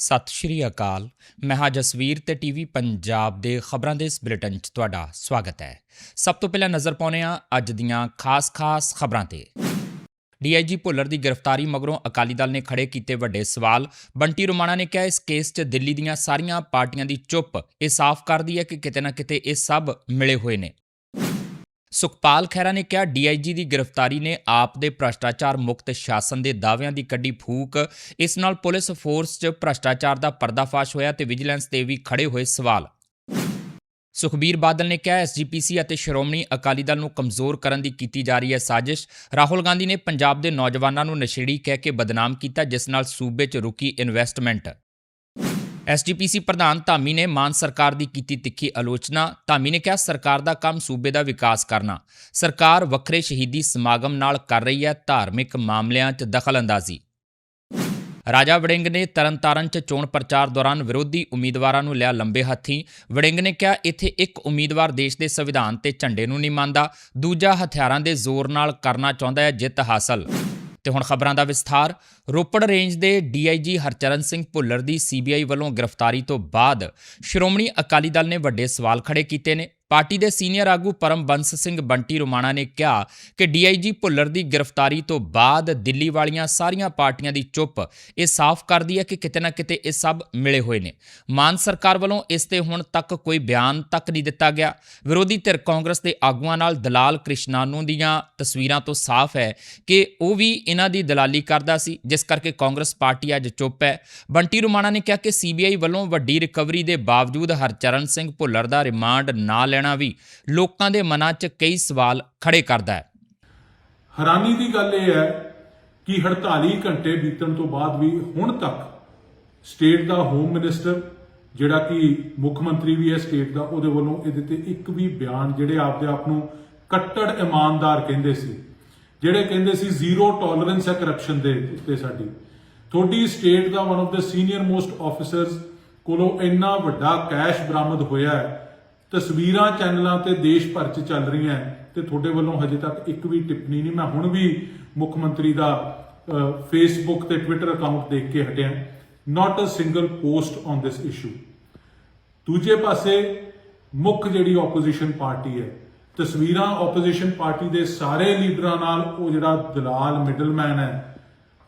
ਸਤਿ ਸ਼੍ਰੀ ਅਕਾਲ। ਮੈਂ ਹਾਂ ਜਸਵੀਰ ਤੇ ਟੀਵੀ ਪੰਜਾਬ ਦੇ ਖਬਰਾਂ ਦੇ ਇਸ ਬੁਲੇਟਿਨ 'ਚ ਤੁਹਾਡਾ ਸਵਾਗਤ ਹੈ। ਸਭ ਤੋਂ ਪਹਿਲਾਂ ਨਜ਼ਰ ਪਾਉਂਦੇ ਹਾਂ ਅੱਜ ਦੀਆਂ ਖਾਸ-ਖਾਸ ਖਬਰਾਂ ਤੇ। ਡੀਆਈਜੀ ਭੁੱਲਰ ਦੀ ਗ੍ਰਿਫਤਾਰੀ ਮਗਰੋਂ ਅਕਾਲੀ ਦਲ ਨੇ ਖੜੇ ਕੀਤੇ ਵੱਡੇ ਸਵਾਲ। ਬੰਟੀ ਰੋਮਾਣਾ ਨੇ ਕਿਹਾ, ਇਸ ਕੇਸ 'ਚ ਦਿੱਲੀ ਦੀਆਂ ਸਾਰੀਆਂ ਪਾਰਟੀਆਂ ਦੀ ਚੁੱਪ, ਇਹ ਸਾਫ਼ ਕਰਦੀ ਹੈ ਕਿ ਕਿਤੇ ਨਾ ਕਿਤੇ ਇਹ ਸਭ ਮਿਲੇ ਹੋਏ ਨੇ। ਸੁਖਪਾਲ ਖਹਿਰਾ ਨੇ ਕਿਹਾ ਡੀਆਈਜੀ ਦੀ ਗ੍ਰਿਫਤਾਰੀ ਨੇ ਆਪ ਦੇ ਭ੍ਰਸ਼ਟਾਚਾਰ ਮੁਕਤ ਸ਼ਾਸਨ ਦੇ ਦਾਅਵਿਆਂ ਦੀ ਕੱਢੀ ਫੂਕ। ਇਸ ਨਾਲ ਪੁਲਿਸ ਫੋਰਸ 'ਚ ਭ੍ਰਸ਼ਟਾਚਾਰ ਦਾ ਪਰਦਾਫਾਸ਼ ਹੋਇਆ ਤੇ ਵਿਜੀਲੈਂਸ ਤੇ ਵੀ ਖੜੇ ਹੋਏ ਸਵਾਲ। ਸੁਖਬੀਰ ਬਾਦਲ ਨੇ ਕਿਹਾ ਐਸਜੀਪੀਸੀ ਅਤੇ ਸ਼੍ਰੋਮਣੀ ਅਕਾਲੀ ਦਲ ਨੂੰ ਕਮਜ਼ੋਰ ਕਰਨ ਦੀ ਕੀਤੀ ਜਾ ਰਹੀ ਹੈ ਸਾਜ਼ਿਸ਼। ਰਾਹੁਲ ਗਾਂਧੀ ਨੇ ਪੰਜਾਬ ਦੇ ਨੌਜਵਾਨਾਂ ਨੂੰ ਨਸ਼ੇੜੀ ਕਹਿ ਕੇ ਬਦਨਾਮ ਕੀਤਾ, ਜਿਸ ਨਾਲ ਸੂਬੇ 'ਚ ਰੁਕੀ ਇਨਵੈਸਟਮੈਂਟ ਐਸਜੀਪੀਸੀ ਪ੍ਰਧਾਨ ਧਾਮੀ ਨੇ ਮਾਨ ਸਰਕਾਰ ਦੀ ਕੀਤੀ ਤਿੱਖੀ ਆਲੋਚਨਾ। ਧਾਮੀ ਨੇ ਕਿਹਾ, ਸਰਕਾਰ ਦਾ ਕੰਮ ਸੂਬੇ ਦਾ ਵਿਕਾਸ ਕਰਨਾ। ਸਰਕਾਰ ਵੱਖਰੇ ਸ਼ਹੀਦੀ ਸਮਾਗਮ ਨਾਲ ਕਰ ਰਹੀ ਹੈ, ਧਾਰਮਿਕ ਮਾਮਲਿਆਂ 'ਚ ਦਖਲਅੰਦਾਜ਼ੀ। ਰਾਜਾ ਵੜਿੰਗ ਨੇ ਤਰਨਤਾਰਨ 'ਚ ਚੋਣ ਪ੍ਰਚਾਰ ਦੌਰਾਨ ਵਿਰੋਧੀ ਉਮੀਦਵਾਰਾਂ ਨੂੰ ਲਿਆ ਲੰਬੇ ਹੱਥੀਂ। ਵੜਿੰਗ ਨੇ ਕਿਹਾ, ਇੱਥੇ ਇੱਕ ਉਮੀਦਵਾਰ ਦੇਸ਼ ਦੇ ਸੰਵਿਧਾਨ ਤੇ ਝੰਡੇ ਨੂੰ ਨਹੀਂ ਮੰਨਦਾ। ਦੂਜਾ ਹਥਿਆਰਾਂ ਦੇ ਜ਼ੋਰ ਨਾਲ ਕਰਨਾ ਚਾਹੁੰਦਾ ਹੈ, ਜਿੱਤ ਹਾਸਲ। ਤੇ ਹੁਣ ਖਬਰਾਂ ਦਾ ਵਿਸਥਾਰ। ਰੋਪੜ ਰੇਂਜ ਦੇ ਡੀਆਈਜੀ ਹਰਚਰਨ ਸਿੰਘ ਭੁੱਲਰ ਦੀ ਸੀਬੀਆਈ ਵੱਲੋਂ ਗ੍ਰਿਫਤਾਰੀ ਤੋਂ ਬਾਅਦ ਸ਼੍ਰੋਮਣੀ ਅਕਾਲੀ ਦਲ ਨੇ ਵੱਡੇ ਸਵਾਲ ਖੜੇ ਕੀਤੇ ਨੇ। ਪਾਰਟੀ ਦੇ ਸੀਨੀਅਰ ਆਗੂ ਪਰਮ ਬੰਸ ਸਿੰਘ ਬੰਟੀ ਰੋਮਾਣਾ ਨੇ ਕਿਹਾ ਕਿ ਡੀਆਈਜੀ ਭੁੱਲਰ ਦੀ ਗ੍ਰਿਫਤਾਰੀ ਤੋਂ ਬਾਅਦ ਦਿੱਲੀ ਵਾਲੀਆਂ ਸਾਰੀਆਂ ਪਾਰਟੀਆਂ ਦੀ ਚੁੱਪ, ਇਹ ਸਾਫ਼ ਕਰਦੀ ਹੈ ਕਿ ਕਿਤੇ ਨਾ ਕਿਤੇ ਇਹ ਸਭ ਮਿਲੇ ਹੋਏ ਨੇ। ਮਾਨ ਸਰਕਾਰ ਵੱਲੋਂ ਇਸ ਤੇ ਹੁਣ ਤੱਕ ਕੋਈ ਬਿਆਨ ਤੱਕ ਨਹੀਂ ਦਿੱਤਾ ਗਿਆ। ਵਿਰੋਧੀ ਧਿਰ ਕਾਂਗਰਸ ਦੇ ਆਗੂਆਂ ਨਾਲ ਦਲਾਲ ਕ੍ਰਿਸ਼ਨਾਨੂ ਦੀਆਂ ਤਸਵੀਰਾਂ ਤੋਂ ਸਾਫ਼ ਹੈ ਕਿ ਉਹ ਵੀ ਇਹਨਾਂ ਦੀ ਦਲਾਲੀ ਕਰਦਾ ਸੀ, ਜਿਸ ਕਰਕੇ ਕਾਂਗਰਸ ਪਾਰਟੀ ਅੱਜ ਚੁੱਪ ਹੈ। ਬੰਟੀ ਰੋਮਾਣਾ ਨੇ ਕਿਹਾ ਕਿ ਸੀਬੀਆਈ ਵੱਲੋਂ ਵੱਡੀ ਰਿਕਵਰੀ ਦੇ ਬਾਵਜੂਦ ਹਰਚਰਨ ਸਿੰਘ ਭੁੱਲਰ ਦਾ ਰਿਮਾਂਡ ਨਾ ਲੈਣਾ ਵੀ ਲੋਕਾਂ ਦੇ ਮਨਾਂ 'ਚ ਕਈ ਸਵਾਲ ਖੜੇ ਕਰਦਾ ਹੈ। ਹੈਰਾਨੀ ਦੀ ਗੱਲ ਇਹ ਹੈ ਕਿ 48 ਘੰਟੇ ਬੀਤਣ ਤੋਂ ਬਾਅਦ ਵੀ ਹੁਣ ਤੱਕ ਸਟੇਟ ਦਾ ਹੋਮ ਮਿਨਿਸਟਰ, ਜਿਹੜਾ ਕਿ ਮੁੱਖ ਮੰਤਰੀ ਵੀ ਹੈ ਸਟੇਟ ਦਾ, ਉਹਦੇ ਵੱਲੋਂ ਇਹਦੇ ਤੇ ਇੱਕ ਵੀ ਬਿਆਨ ਜਿਹੜੇ ਆਪਦੇ ਆਪ ਨੂੰ ਕੱਟੜ ਇਮਾਨਦਾਰ ਕਹਿੰਦੇ ਸੀ, ਜਿਹੜੇ ਕਹਿੰਦੇ ਸੀ ਜ਼ੀਰੋ ਟੋਲਰੈਂਸ ਹੈ ਕਰਪਸ਼ਨ ਦੇ ਉੱਤੇ ਸਾਡੀ। ਤੁਹਾਡੀ ਸਟੇਟ ਦਾ ਵਨ ਆਫ ਦਾ ਸੀਨੀਅਰ ਮੋਸਟ ਆਫੀਸਰਸ ਕੋਲੋਂ ਇੰਨਾ ਵੱਡਾ ਕੈਸ਼ ਬਰਾਮਦ ਹੋਇਆ ਹੈ ਤਸਵੀਰਾਂ ਚੈਨਲਾਂ ਤੇ ਦੇਸ਼ ਭਰ 'ਚ ਚੱਲ ਰਹੀਆਂ ਹੈ ਤੇ ਤੁਹਾਡੇ ਵੱਲੋਂ ਹਜੇ ਤੱਕ ਇੱਕ ਵੀ ਟਿੱਪਣੀ ਨਹੀਂ, ਮੈਂ ਹੁਣ ਵੀ ਮੁੱਖ ਮੰਤਰੀ ਦਾ ਫੇਸਬੁੱਕ ਤੇ ਟਵਿੱਟਰ ਅਕਾਊਂਟ ਦੇਖ ਕੇ ਹਟਿਆ। Not a single post on this issue ਦੂਜੇ ਪਾਸੇ, ਮੁੱਖ ਜਿਹੜੀ ਆਪੋਜੀਸ਼ਨ ਪਾਰਟੀ ਹੈ, ਤਸਵੀਰਾਂ ਆਪੋਜੀਸ਼ਨ ਪਾਰਟੀ ਦੇ ਸਾਰੇ ਲੀਡਰਾਂ ਨਾਲ ਉਹ ਜਿਹੜਾ ਦਲਾਲ ਮਿਡਲਮੈਨ ਹੈ,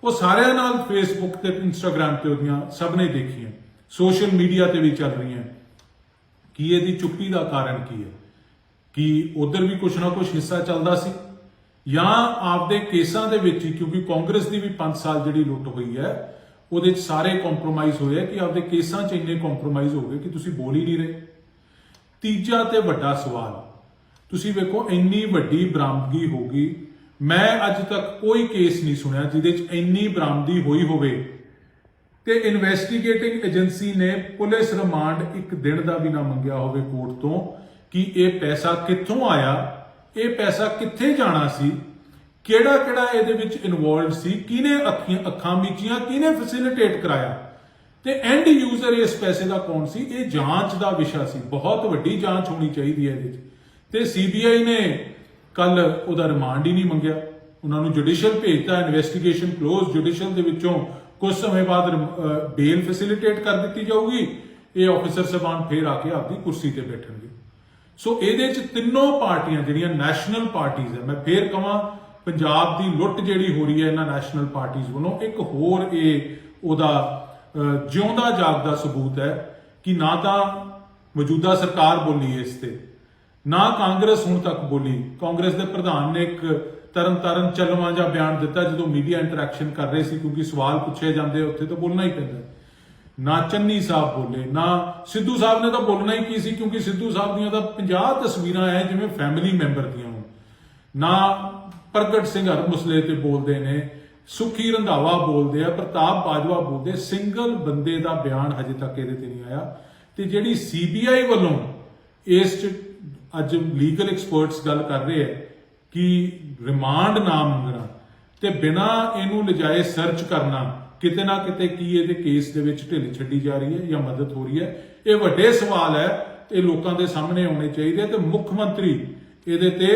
ਉਹ ਸਾਰਿਆਂ ਨਾਲ ਫੇਸਬੁੱਕ ਤੇ ਇੰਸਟਾਗ੍ਰam ਤੇ ਉਹਦੀਆਂ ਸਭ ਨੇ ਦੇਖੀਆਂ। ਸੋਸ਼ਲ ਮੀਡੀਆ ਤੇ ਵੀ ਚੱਲ ਰਹੀਆਂ। ਕੀ ਇਹਦੀ ਚੁੱਪੀ ਦਾ ਕਾਰਨ ਕੀ ਹੈ? ਕਿ ਉਧਰ ਵੀ ਕੁਛ ਨਾ ਕੁਛ ਹਿੱਸਾ ਚੱਲਦਾ ਸੀ? ਜਾਂ ਆਪਦੇ ਕੇਸਾਂ ਦੇ ਵਿੱਚ ਹੀ, ਕਿਉਂਕਿ ਕਾਂਗਰਸ ਦੀ ਵੀ 5 ਸਾਲ ਜਿਹੜੀ ਲੁੱਟ ਹੋਈ ਹੈ, ਉਹਦੇ 'ਚ ਸਾਰੇ ਕੰਪਰੋਮਾਈਜ਼ ਹੋਏ ਕਿ ਆਪਦੇ ਕੇਸਾਂ 'ਚ ਇੰਨੇ ਕੰਪਰੋਮਾਈਜ਼ ਹੋ ਗਏ ਕਿ ਤੁਸੀਂ ਬੋਲ ਹੀ ਨਹੀਂ ਰਹੇ? ਤੀਜਾ ਤੇ ਵੱਡਾ ਸਵਾਲ, ਤੁਸੀਂ ਵੇਖੋ ਇੰਨੀ ਵੱਡੀ ਬਰਾਮਦਗੀ ਹੋ ਗਈ। ਮੈਂ ਅੱਜ ਤੱਕ ਕੋਈ ਕੇਸ ਨਹੀਂ ਸੁਣਿਆ ਜਿਹਦੇ 'ਚ ਇੰਨੀ ਬਰਾਮਦੀ ਹੋਈ ਹੋਵੇ ਤੇ ਇਨਵੈਸਟੀਗੇਟਿੰਗ ਏਜੰਸੀ ਨੇ ਪੁਲਿਸ ਰਿਮਾਂਡ ਇੱਕ ਦਿਨ ਦਾ ਵੀ ਨਾ ਮੰਗਿਆ ਹੋਵੇ ਕੋਰਟ ਤੋਂ ਕਿ ਇਹ ਪੈਸਾ ਕਿੱਥੋਂ ਆਇਆ, ਇਹ ਪੈਸਾ ਕਿੱਥੇ ਜਾਣਾ ਸੀ ਕਿਹੜਾ ਕਿਹੜਾ ਇਹਦੇ ਵਿੱਚ ਇਨਵੋਲਡ ਸੀ, ਕਿਹਨੇ ਅੱਖੀਆਂ ਅੱਖਾਂ ਮੀਚੀਆਂ, ਕਿਹਨੇ ਫੈਸਿਲਿਟੇਟ ਕਰਾਇਆ? ਤੇ ਐਂਡ ਯੂਜ਼ਰ ਇਸ ਪੈਸੇ ਦਾ ਕੌਣ ਸੀ? ਇਹ ਜਾਂਚ ਦਾ ਵਿਸ਼ਾ ਸੀ। ਬਹੁਤ ਵੱਡੀ ਜਾਂਚ ਹੋਣੀ ਚਾਹੀਦੀ ਹੈ ਇਹਦੇ ਵਿੱਚ। ਤੇ ਸੀਬੀਆਈ ਨੇ ਕੱਲ ਉਹਦਾ ਰਿਮਾਂਡ ਹੀ ਨਹੀਂ ਮੰਗਿਆ। ਉਹਨਾਂ ਨੂੰ ਜੁਡੀਸ਼ੀਅਲ ਭੇਜਤਾ ਇਨਵੈਸਟੀਗੇਸ਼ਨ ਕਲੋਜ਼ ਜੁਡੀਸ਼ੀਅਲ ਦੇ ਵਿੱਚੋਂ ਕੁਝ ਸਮੇਂ ਬਾਅਦ ਬੇਲ ਫੈਸਿਲਿਟੇਟ ਕਰ ਦਿੱਤੀ ਜਾਊਗੀ। ਇਹ ਆਫੀਸਰ ਸਬਾਨ ਫੇਰ ਆ ਕੇ ਆਪਦੀ ਕੁਰਸੀ ਤੇ ਬੈਠਣਗੇ। ਸੋ ਇਹਦੇ ਚ ਤਿੰਨੋਂ ਪਾਰਟੀਆਂ ਜਿਹੜੀਆਂ ਨੈਸ਼ਨਲ ਪਾਰਟੀਆਂ ਹੈ ਮੈਂ ਫੇਰ ਕਹਾਂ ਪੰਜਾਬ ਦੀ ਲੁੱਟ ਜਿਹੜੀ ਹੋ ਰਹੀ ਹੈ ਇਹਨਾਂ ਨੈਸ਼ਨਲ ਪਾਰਟੀਆਂ ਵੱਲੋਂ, ਇੱਕ ਹੋਰ ਇਹ ਉਹਦਾ ਜਿਉਂਦਾ ਜਾਗਦਾ ਸਬੂਤ ਹੈ ਕਿ ਨਾ ਤਾਂ ਮੌਜੂਦਾ ਸਰਕਾਰ ਬੋਲੀ ਇਸ ਤੇ, ਨਾ ਕਾਂਗਰਸ ਹੁਣ ਤੱਕ ਬੋਲੀ। ਕਾਂਗਰਸ ਦੇ ਪ੍ਰਧਾਨ ਨੇ ਇੱਕ ਤਰਨ ਤਾਰਨ ਚੱਲਵਾਂ ਜਿਹਾ ਬਿਆਨ ਦਿੱਤਾ ਜਦੋਂ ਮੀਡੀਆ ਇੰਟਰੈਕਸ਼ਨ ਕਰ ਰਹੇ ਸੀ, ਕਿਉਂਕਿ ਸਵਾਲ ਪੁੱਛੇ ਜਾਂਦੇ ਉੱਥੇ ਤਾਂ ਬੋਲਣਾ ਹੀ ਪੈਂਦਾ। ਨਾ ਚੰਨੀ ਸਾਹਿਬ ਬੋਲੇ, ਨਾ ਸਿੱਧੂ ਸਾਹਿਬ ਨੇ ਤਾਂ ਬੋਲਣਾ ਹੀ ਕੀ ਸੀ, ਕਿਉਂਕਿ ਸਿੱਧੂ ਸਾਹਿਬ ਦੀਆਂ ਤਾਂ 50 ਤਸਵੀਰਾਂ ਐ, ਜਿਵੇਂ ਫੈਮਿਲੀ ਮੈਂਬਰ ਦੀਆਂ ਹੋਣ। ਨਾ ਪ੍ਰਗਟ ਸਿੰਘ ਹਰ ਹਰਮੁਸਲੇ ਤੇ ਬੋਲਦੇ ਨੇ, ਸੁਖੀ ਰੰਧਾਵਾ ਬੋਲਦੇ ਆ, ਪ੍ਰਤਾਪ ਬਾਜਵਾ ਬੋਲਦੇ, ਸਿੰਗਲ ਬੰਦੇ ਦਾ ਬਿਆਨ ਹਜੇ ਤੱਕ ਇਹਦੇ ਤੇ ਨਹੀਂ ਆਇਆ। ਤੇ ਜਿਹੜੀ ਸੀਬੀਆਈ ਵੱਲੋਂ ਇਸ ਚ ਅੱਜ ਲੀਗਲ ਐਕਸਪਰਟਸ ਗੱਲ ਕਰ ਰਹੇ ਆ ਕਿ ਰਿਮਾਂਡ ਨਾ ਮੰਗਣਾ ਤੇ ਬਿਨਾ ਇਹਨੂੰ ਲਿਜਾਏ ਸਰਚ ਕਰਨਾ, ਕਿਤੇ ਨਾ ਕਿਤੇ ਕੀ ਇਹਦੇ ਕੇਸ ਦੇ ਵਿੱਚ ਢਿੱਲ ਛੱਡੀ ਜਾ ਰਹੀ ਹੈ ਜਾਂ ਮਦਦ ਹੋ ਰਹੀ ਹੈ। ਇਹ ਵੱਡੇ ਸਵਾਲ ਹੈ ਤੇ ਲੋਕਾਂ ਦੇ ਸਾਹਮਣੇ ਆਉਣੇ ਚਾਹੀਦੇ ਤੇ ਮੁੱਖ ਮੰਤਰੀ ਇਹਦੇ ਤੇ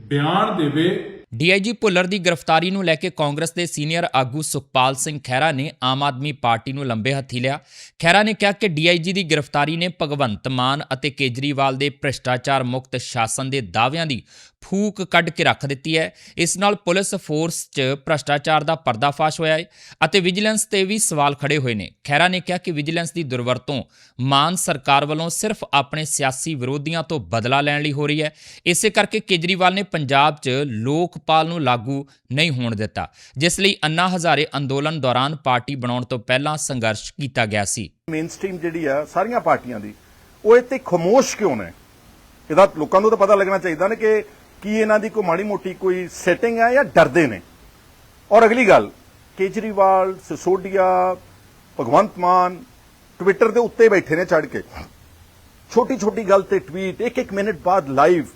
ਬਿਆਨ ਦੇਵੇ। ਡੀਆਈਜੀ ਭੁੱਲਰ ਦੀ ਗ੍ਰਿਫਤਾਰੀ ਨੂੰ ਲੈ ਕੇ ਕਾਂਗਰਸ ਦੇ ਸੀਨੀਅਰ ਆਗੂ ਸੁਖਪਾਲ ਸਿੰਘ ਖਹਿਰਾ ਨੇ ਆਮ ਆਦਮੀ ਪਾਰਟੀ ਨੂੰ ਲੰਬੇ ਹੱਥੀ ਲਿਆ। ਖਹਿਰਾ ਨੇ ਕਿਹਾ ਕਿ ਡੀਆਈਜੀ ਦੀ ਗ੍ਰਿਫਤਾਰੀ ਨੇ ਭਗਵੰਤ ਮਾਨ ਅਤੇ ਕੇਜਰੀਵਾਲ ਦੇ ਭ੍ਰਿਸ਼ਟਾਚਾਰ ਮੁਕਤ ਸ਼ਾਸਨ ਦੇ ਦਾਅਵਿਆਂ ਦੀ ਫੂਕ ਕੱਢ ਕੇ ਰੱਖ ਦਿੱਤੀ ਹੈ। ਇਸ ਨਾਲ ਪੁਲਿਸ ਫੋਰਸ 'ਚ ਭ੍ਰਿਸ਼ਟਾਚਾਰ ਦਾ ਪਰਦਾਫਾਸ਼ ਹੋਇਆ ਹੈ ਅਤੇ ਵਿਜੀਲੈਂਸ ਤੇ ਵੀ ਸਵਾਲ ਖੜੇ ਹੋਏ ਨੇ। ਖਹਿਰਾ ਨੇ ਕਿਹਾ ਕਿ ਵਿਜੀਲੈਂਸ ਦੀ ਦੁਰਵਰਤੋਂ ਮਾਨ ਸਰਕਾਰ ਵੱਲੋਂ ਸਿਰਫ ਆਪਣੇ ਸਿਆਸੀ ਵਿਰੋਧੀਆਂ ਤੋਂ ਬਦਲਾ ਲੈਣ ਲਈ ਹੋ ਰਹੀ ਹੈ। ਇਸੇ ਕਰਕੇ ਕੇਜਰੀਵਾਲ ਨੇ ਪੰਜਾਬ 'ਚ ਲੋਕਪਾਲ ਨੂੰ ਲਾਗੂ ਨਹੀਂ ਹੋਣ ਦਿੱਤਾ, ਜਿਸ ਲਈ ਅੰਨਾ ਹਜ਼ਾਰੇ ਅੰਦੋਲਨ ਦੌਰਾਨ ਪਾਰਟੀ ਬਣਾਉਣ ਤੋਂ ਪਹਿਲਾਂ ਸੰਘਰਸ਼ ਕੀਤਾ ਗਿਆ ਸੀ। ਮੇਨ ਸਟ੍ਰੀਮ ਜਿਹੜੀ ਆ, ਸਾਰੀਆਂ ਪਾਰਟੀਆਂ ਦੀ, ਉਹ ਇੱਥੇ ਖਮੋਸ਼ ਕਿਉਂ ਨੇ? ਇਹਦਾ ਲੋਕਾਂ ਨੂੰ ਤਾਂ ਪਤਾ ਲੱਗਣਾ ਚਾਹੀਦਾ ਨੇ ਕਿ ਕੀ ਇਹਨਾਂ ਦੀ ਕੋਈ ਮਾੜੀ ਮੋਟੀ ਕੋਈ ਸੈਟਿੰਗ ਹੈ ਜਾਂ ਡਰਦੇ ਨੇ? ਔਰ ਅਗਲੀ ਗੱਲ ਕੇਜਰੀਵਾਲ ਸਿਸੋਡੀਆ ਭਗਵੰਤ ਮਾਨ ਟਵਿੱਟਰ ਦੇ ਉੱਤੇ ਬੈਠੇ ਨੇ ਚੜ ਕੇ। ਛੋਟੀ ਛੋਟੀ ਗੱਲ ਤੇ ਟਵੀਟ ਇੱਕ ਇੱਕ ਮਿੰਟ ਬਾਅਦ ਲਾਈਵ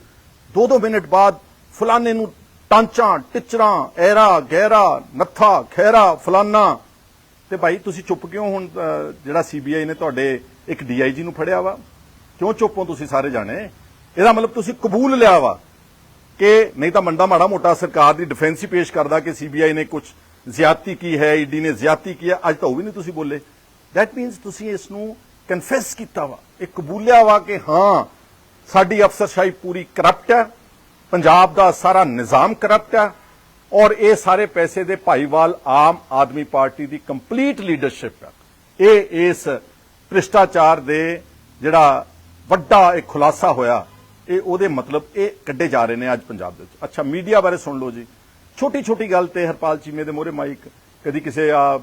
ਦੋ ਦੋ ਮਿੰਟ ਬਾਅਦ ਫਲਾਣੇ ਨੂੰ ਟਾਂਚਾਂ ਟਿਚਰਾਂ ਐਰਾ ਗਹਿਰਾ ਨੱਥਾ ਖੈਰਾ ਫਲਾਨਾ। ਤੇ ਭਾਈ ਤੁਸੀਂ ਚੁੱਪ ਕਿਉਂ ਹੁਣ ਅਹ, ਜਿਹੜਾ ਸੀਬੀਆਈ ਨੇ ਤੁਹਾਡੇ ਇੱਕ ਡੀਆਈਜੀ ਨੂੰ ਫੜਿਆ ਵਾ? ਕਿਉਂ ਚੁੱਪ ਹੋ ਤੁਸੀਂ ਸਾਰੇ ਜਾਣੇ? ਇਹਦਾ ਮਤਲਬ ਤੁਸੀਂ ਕਬੂਲ ਲਿਆ ਵਾ। ਕਿ ਨਹੀਂ ਤਾਂ ਮੰਡਾ ਮਾੜਾ ਮੋਟਾ ਸਰਕਾਰ ਦੀ ਡਿਫੈਂਸ ਹੀ ਪੇਸ਼ ਕਰਦਾ ਕਿ ਸੀਬੀਆਈ ਨੇ ਕੁਝ ਜ਼ਿਆਦਤੀ ਕੀ ਹੈ ਈਡੀ ਨੇ ਜ਼ਿਆਦਤੀ ਕੀ ਹੈ। ਅੱਜ ਤਾਂ ਉਹ ਵੀ ਨਹੀਂ ਤੁਸੀਂ ਬੋਲੇ। ਦੈਟ ਮੀਨਸ ਤੁਸੀਂ ਇਸ ਨੂੰ ਕਨਫੈਸ ਕੀਤਾ ਵਾ। ਇਹ ਕਬੂਲਿਆ ਵਾ ਕਿ ਹਾਂ, ਸਾਡੀ ਅਫਸਰਸ਼ਾਹੀ ਪੂਰੀ ਕਰਪਟ ਹੈ। ਪੰਜਾਬ ਦਾ ਸਾਰਾ ਨਿਜ਼ਾਮ ਕਰਪਟ ਹੈ। ਔਰ ਇਹ ਸਾਰੇ ਪੈਸੇ ਦੇ ਭਾਈਵਾਲ ਆਮ ਆਦਮੀ ਪਾਰਟੀ ਦੀ ਕੰਪਲੀਟ ਲੀਡਰਸ਼ਿਪ ਹੈ। ਇਹ ਇਸ ਭ੍ਰਿਸ਼ਟਾਚਾਰ ਦੇ ਜਿਹੜਾ ਵੱਡਾ ਇੱਕ ਖੁਲਾਸਾ ਹੋਇਆ ਇਹ ਉਹਦੇ ਮਤਲਬ ਇਹ ਕੱਢੇ ਜਾ ਰਹੇ ਨੇ ਅੱਜ ਪੰਜਾਬ ਦੇ ਵਿੱਚ। ਅੱਛਾ, ਮੀਡੀਆ ਬਾਰੇ ਸੁਣ ਲਓ ਜੀ। ਛੋਟੀ ਛੋਟੀ ਗੱਲ ਤੇ ਹਰਪਾਲ ਚੀਮੇ ਦੇ ਮੋਹਰੇ ਮਾਈਕ, ਕਦੀ ਕਿਸੇ, ਆ